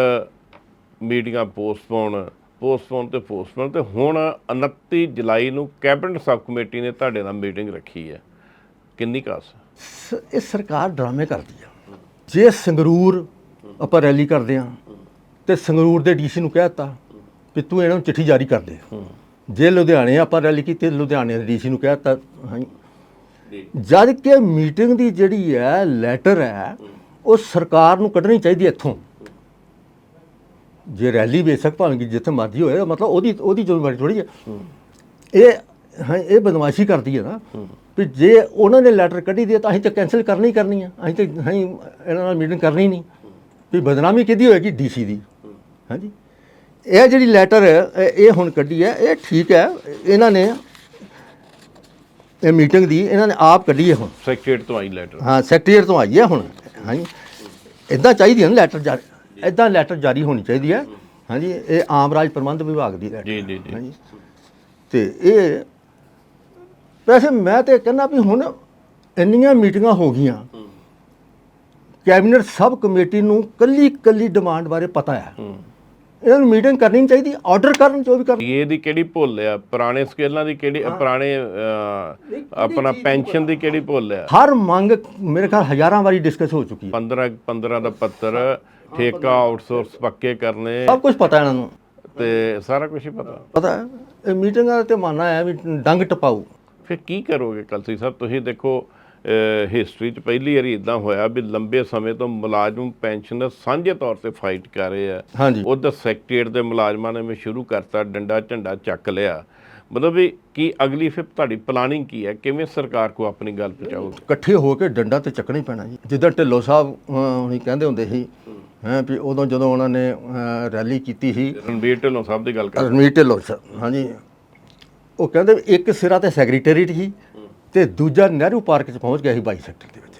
ਮੀਟਿੰਗਾਂ ਪੋਸਟਪੋਨ ਪੋਸਟਪੋਨ ਤੇ ਪੋਸਟਪੋਨ ਤੇ ਹੁਣ 29 ਜੁਲਾਈ ਨੂੰ ਕੈਬਨਿਟ ਸਬ ਕਮੇਟੀ ਨੇ ਤੁਹਾਡੇ ਨਾਲ ਮੀਟਿੰਗ ਰੱਖੀ ਹੈ। ਕਿੰਨੀ ਕਾਸ ਇਹ ਸਰਕਾਰ ਡਰਾਮੇ ਕਰਦੀ ਆ। ਜੇ ਸੰਗਰੂਰ ਆਪਾਂ ਰੈਲੀ ਕਰਦੇ ਆ ਤੇ ਸੰਗਰੂਰ ਦੇ ਡੀਸੀ ਨੂੰ ਕਹਿ ਦਿੱਤਾ ਵੀ ਤੂੰ ਇਹਨਾਂ ਨੂੰ ਚਿੱਠੀ ਜਾਰੀ ਕਰ ਦੇ। ਜੇ ਲੁਧਿਆਣੇ ਆਪਾਂ ਰੈਲੀ ਕੀਤੀ, ਲੁਧਿਆਣੇ ਦੇ ਡੀਸੀ ਨੂੰ ਕਹਿਤਾ ਹਾਂ ਜੀ ਜਦ ਕਿ ਮੀਟਿੰਗ ਦੀ ਜਿਹੜੀ ਹੈ, ਲੈਟਰ ਹੈ, ਉਹ ਸਰਕਾਰ ਨੂੰ ਕੱਢਣੀ ਚਾਹੀਦੀ ਹੈ ਇੱਥੋਂ। ਜੇ ਰੈਲੀ ਬੇਸ਼ੱਕ ਭਾਵੇਂ ਕਿ ਜਿੱਥੇ ਮਰਜ਼ੀ ਹੋਏ, ਮਤਲਬ ਉਹਦੀ ਉਹਦੀ ਜ਼ਿੰਮੇਵਾਰੀ ਥੋੜੀ ਹੈ। ਇਹ, ਹਾਂ, ਇਹ ਬਦਮਾਸ਼ੀ ਕਰਦੀ ਹੈ ਨਾ, ਵੀ ਜੇ ਉਹਨਾਂ ਨੇ ਲੈਟਰ ਕੱਢੀ ਦੀ ਤਾਂ ਅਸੀਂ ਤਾਂ ਕੈਨਸਲ ਕਰਨੀ ਕਰਨੀ ਹੈ। ਅਸੀਂ ਤਾਂ, ਅਸੀਂ ਇਹਨਾਂ ਨਾਲ ਮੀਟਿੰਗ ਕਰਨੀ ਨਹੀਂ। ਵੀ ਬਦਨਾਮੀ ਕਿਹਦੀ ਹੋਏਗੀ ਡੀਸੀ ਦੀ? ਹਾਂਜੀ। ਇਹ ਜਿਹੜੀ ਲੈਟਰ ਇਹ ਹੁਣ ਕੱਢੀ ਹੈ ਇਹ ਠੀਕ ਹੈ ਇਹਨਾਂ ਨੇ ਇਹ ਮੀਟਿੰਗ ਦੀ ਇਹਨਾਂ ਨੇ ਆਪ ਕੱਢੀ ਹੈ ਹੁਣ। ਸੈਕਟਰੀਏਟ ਤੋਂ ਆਈ ਲੈਟਰ ਹਾਂ ਸੈਕਟਰੀਏਟ ਤੋਂ ਆਈ ਹੈ ਹੁਣ ਹਾਂਜੀ। ਇਦਾਂ ਚਾਹੀਦੀ ਹੈ ਨਾ ਲੈਟਰ ਜਾਰੀ ਇਦਾਂ ਲੈਟਰ ਜਾਰੀ ਹੋਣੀ ਚਾਹੀਦੀ ਹੈ ਹਾਂਜੀ। ਇਹ ਆਮ ਰਾਜ ਪ੍ਰਬੰਧ ਵਿਭਾਗ ਦੀ ਲੈਟਰ ਜੀ ਜੀ ਜੀ। ਹਾਂਜੀ। ਤੇ ਇਹ ਵੈਸੇ ਮੈਂ ਤੇ ਕਹਿੰਦਾ ਵੀ ਹੁਣ ਇੰਨੀਆਂ ਮੀਟਿੰਗਾਂ ਹੋ ਗਈਆਂ ਕੈਬਨਿਟ ਸਬ ਕਮੇਟੀ ਨੂੰ ਕੱਲੀ ਕੱਲੀ ਡਿਮਾਂਡ ਬਾਰੇ ਪਤਾ ਹੂੰ। ਇਹਨਾਂ ਨੂੰ ਮੀਟਿੰਗ ਕਰਨੀ ਨਹੀਂ ਚਾਹੀਦੀ ਆਰਡਰ ਕਰਨ ਜੋ ਵੀ ਕਰਨ। ਇਹ ਦੀ ਕਿਹੜੀ ਭੁੱਲ ਆ? ਪੁਰਾਣੇ ਸਕੇਲਾਂ ਦੀ ਕਿਹੜੀ ਪੁਰਾਣੇ ਆਪਣਾ ਪੈਨਸ਼ਨ ਦੀ ਕਿਹੜੀ ਭੁੱਲ ਆ? ਹਰ ਮੰਗ ਮੇਰੇ ਖਿਆਲ ਹਜ਼ਾਰਾਂ ਵਾਰੀ ਡਿਸਕਸ ਹੋ ਚੁੱਕੀ ਹੈ। 15 15 ਦਾ ਪੱਤਰ ਠੇਕਾ ਆਊਟਸੋਰਸ ਪੱਕੇ ਕਰਨੇ। ਸਭ ਕੁਝ ਪਤਾ ਇਹਨਾਂ ਨੂੰ। ਤੇ ਸਾਰਾ ਕੁਝ ਹੀ ਪਤਾ। ਪਤਾ ਇਹ ਮੀਟਿੰਗਾਂ ਤੇ ਮਾਨਾ ਹੈ ਵੀ ਡੰਗ ਟਪਾਊ। ਫਿਰ ਕੀ ਕਰੋਗੇ ਕਲਸੀ ਸਾਹਿਬ? ਤੁਸੀਂ ਦੇਖੋ ਹਿਸਟਰੀ 'ਚ ਪਹਿਲੀ ਵਾਰੀ ਇਦਾਂ ਹੋਇਆ ਵੀ ਲੰਬੇ ਸਮੇਂ ਤੋਂ ਮੁਲਾਜ਼ਮ ਪੈਨਸ਼ਨਰ ਸਾਂਝੇ ਤੌਰ ਤੇ ਫਾਈਟ ਕਰ ਰਹੇ ਆ। ਹਾਂਜੀ। ਉਧਰ ਸੈਕਟਰੀਏਟ ਦੇ ਮੁਲਾਜ਼ਮਾਂ ਨੇ ਵੀ ਸ਼ੁਰੂ ਕਰਤਾ ਡੰਡਾ ਝੰਡਾ ਚੱਕ ਲਿਆ। ਮਤਲਬ ਵੀ ਕੀ ਅਗਲੀ ਫਿਰ ਤੁਹਾਡੀ ਪਲਾਨਿੰਗ ਕੀ ਹੈ? ਕਿਵੇਂ ਸਰਕਾਰ ਕੋ ਆਪਣੀ ਗੱਲ ਪਹੁੰਚਾਓਗੇ? ਇਕੱਠੇ ਹੋ ਕੇ ਡੰਡਾ ਤੇ ਚੱਕਣਾ ਹੀ ਪੈਣਾ ਜੀ। ਜਿੱਦਾਂ ਢਿੱਲੋਂ ਸਾਹਿਬ ਹੁਣੀ ਕਹਿੰਦੇ ਹੁੰਦੇ ਸੀ ਹੈ ਵੀ ਉਦੋਂ ਜਦੋਂ ਉਹਨਾਂ ਨੇ ਰੈਲੀ ਕੀਤੀ ਸੀ। ਰਣਬੀਰ ਢਿੱਲੋਂ ਸਾਹਿਬ ਦੀ ਗੱਲ ਕਰ ਰਣਵੀਰ ਢਿੱਲੋਂ ਸਾਹਿਬ ਹਾਂਜੀ। ਉਹ ਕਹਿੰਦੇ ਇੱਕ ਸਿਰਾ ਤੇ ਸੈਕਟਰੀਏਟ ਸੀ ਤੇ ਦੂਜਾ ਨਹਿਰੂ ਪਾਰਕ 'ਚ ਪਹੁੰਚ ਗਿਆ ਸੀ 22 ਸੈਕਟਰ ਦੇ ਵਿੱਚ।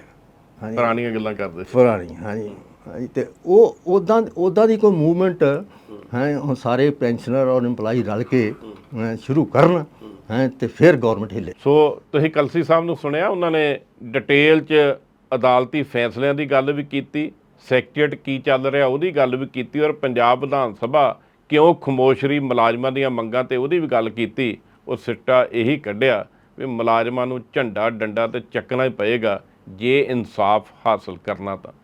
ਹਾਂਜੀ। ਪੁਰਾਣੀਆਂ ਗੱਲਾਂ ਕਰਦੇ ਪੁਰਾਣੀ ਹਾਂਜੀ। ਹਾਂਜੀ ਤੇ ਉਹ ਉਦਾਂ ਉਦਾਂ ਦੀ ਕੋਈ ਮੂਵਮੈਂਟ ਹੈ ਹੁਣ ਸਾਰੇ ਪੈਨਸ਼ਨਰ ਔਰ EMPLOYE ਰਲ ਕੇ ਸ਼ੁਰੂ ਕਰਨ ਹੈ ਤੇ ਫਿਰ ਗਵਰਨਮੈਂਟ ਹਿੱਲੇ। ਸੋ ਤੁਸੀਂ ਕਲਸੀ ਸਾਹਿਬ ਨੂੰ ਸੁਣਿਆ ਉਹਨਾਂ ਨੇ ਡਿਟੇਲ 'ਚ ਅਦਾਲਤੀ ਫੈਸਲਿਆਂ ਦੀ ਗੱਲ ਵੀ ਕੀਤੀ ਸੈਕਟਰੀਏਟ ਕੀ ਚੱਲ ਰਿਹਾ ਉਹਦੀ ਗੱਲ ਵੀ ਕੀਤੀ ਔਰ ਪੰਜਾਬ ਵਿਧਾਨ ਸਭਾ ਕਿਉਂ ਖਮੋਸ਼ਰੀ ਮੁਲਾਜ਼ਮਾਂ ਦੀਆਂ ਮੰਗਾਂ ਤੇ ਉਹਦੀ ਵੀ ਗੱਲ ਕੀਤੀ ਉਹ ਸਿੱਟਾ ਇਹੀ ਕੱਢਿਆ। ਵੀ ਮੁਲਾਜ਼ਮਾਂ ਨੂੰ ਝੰਡਾ ਡੰਡਾ ਤੇ ਚੱਕਣਾ ਹੀ ਪਏਗਾ ਜੇ ਇਨਸਾਫ ਹਾਸਲ ਕਰਨਾ ਤਾਂ।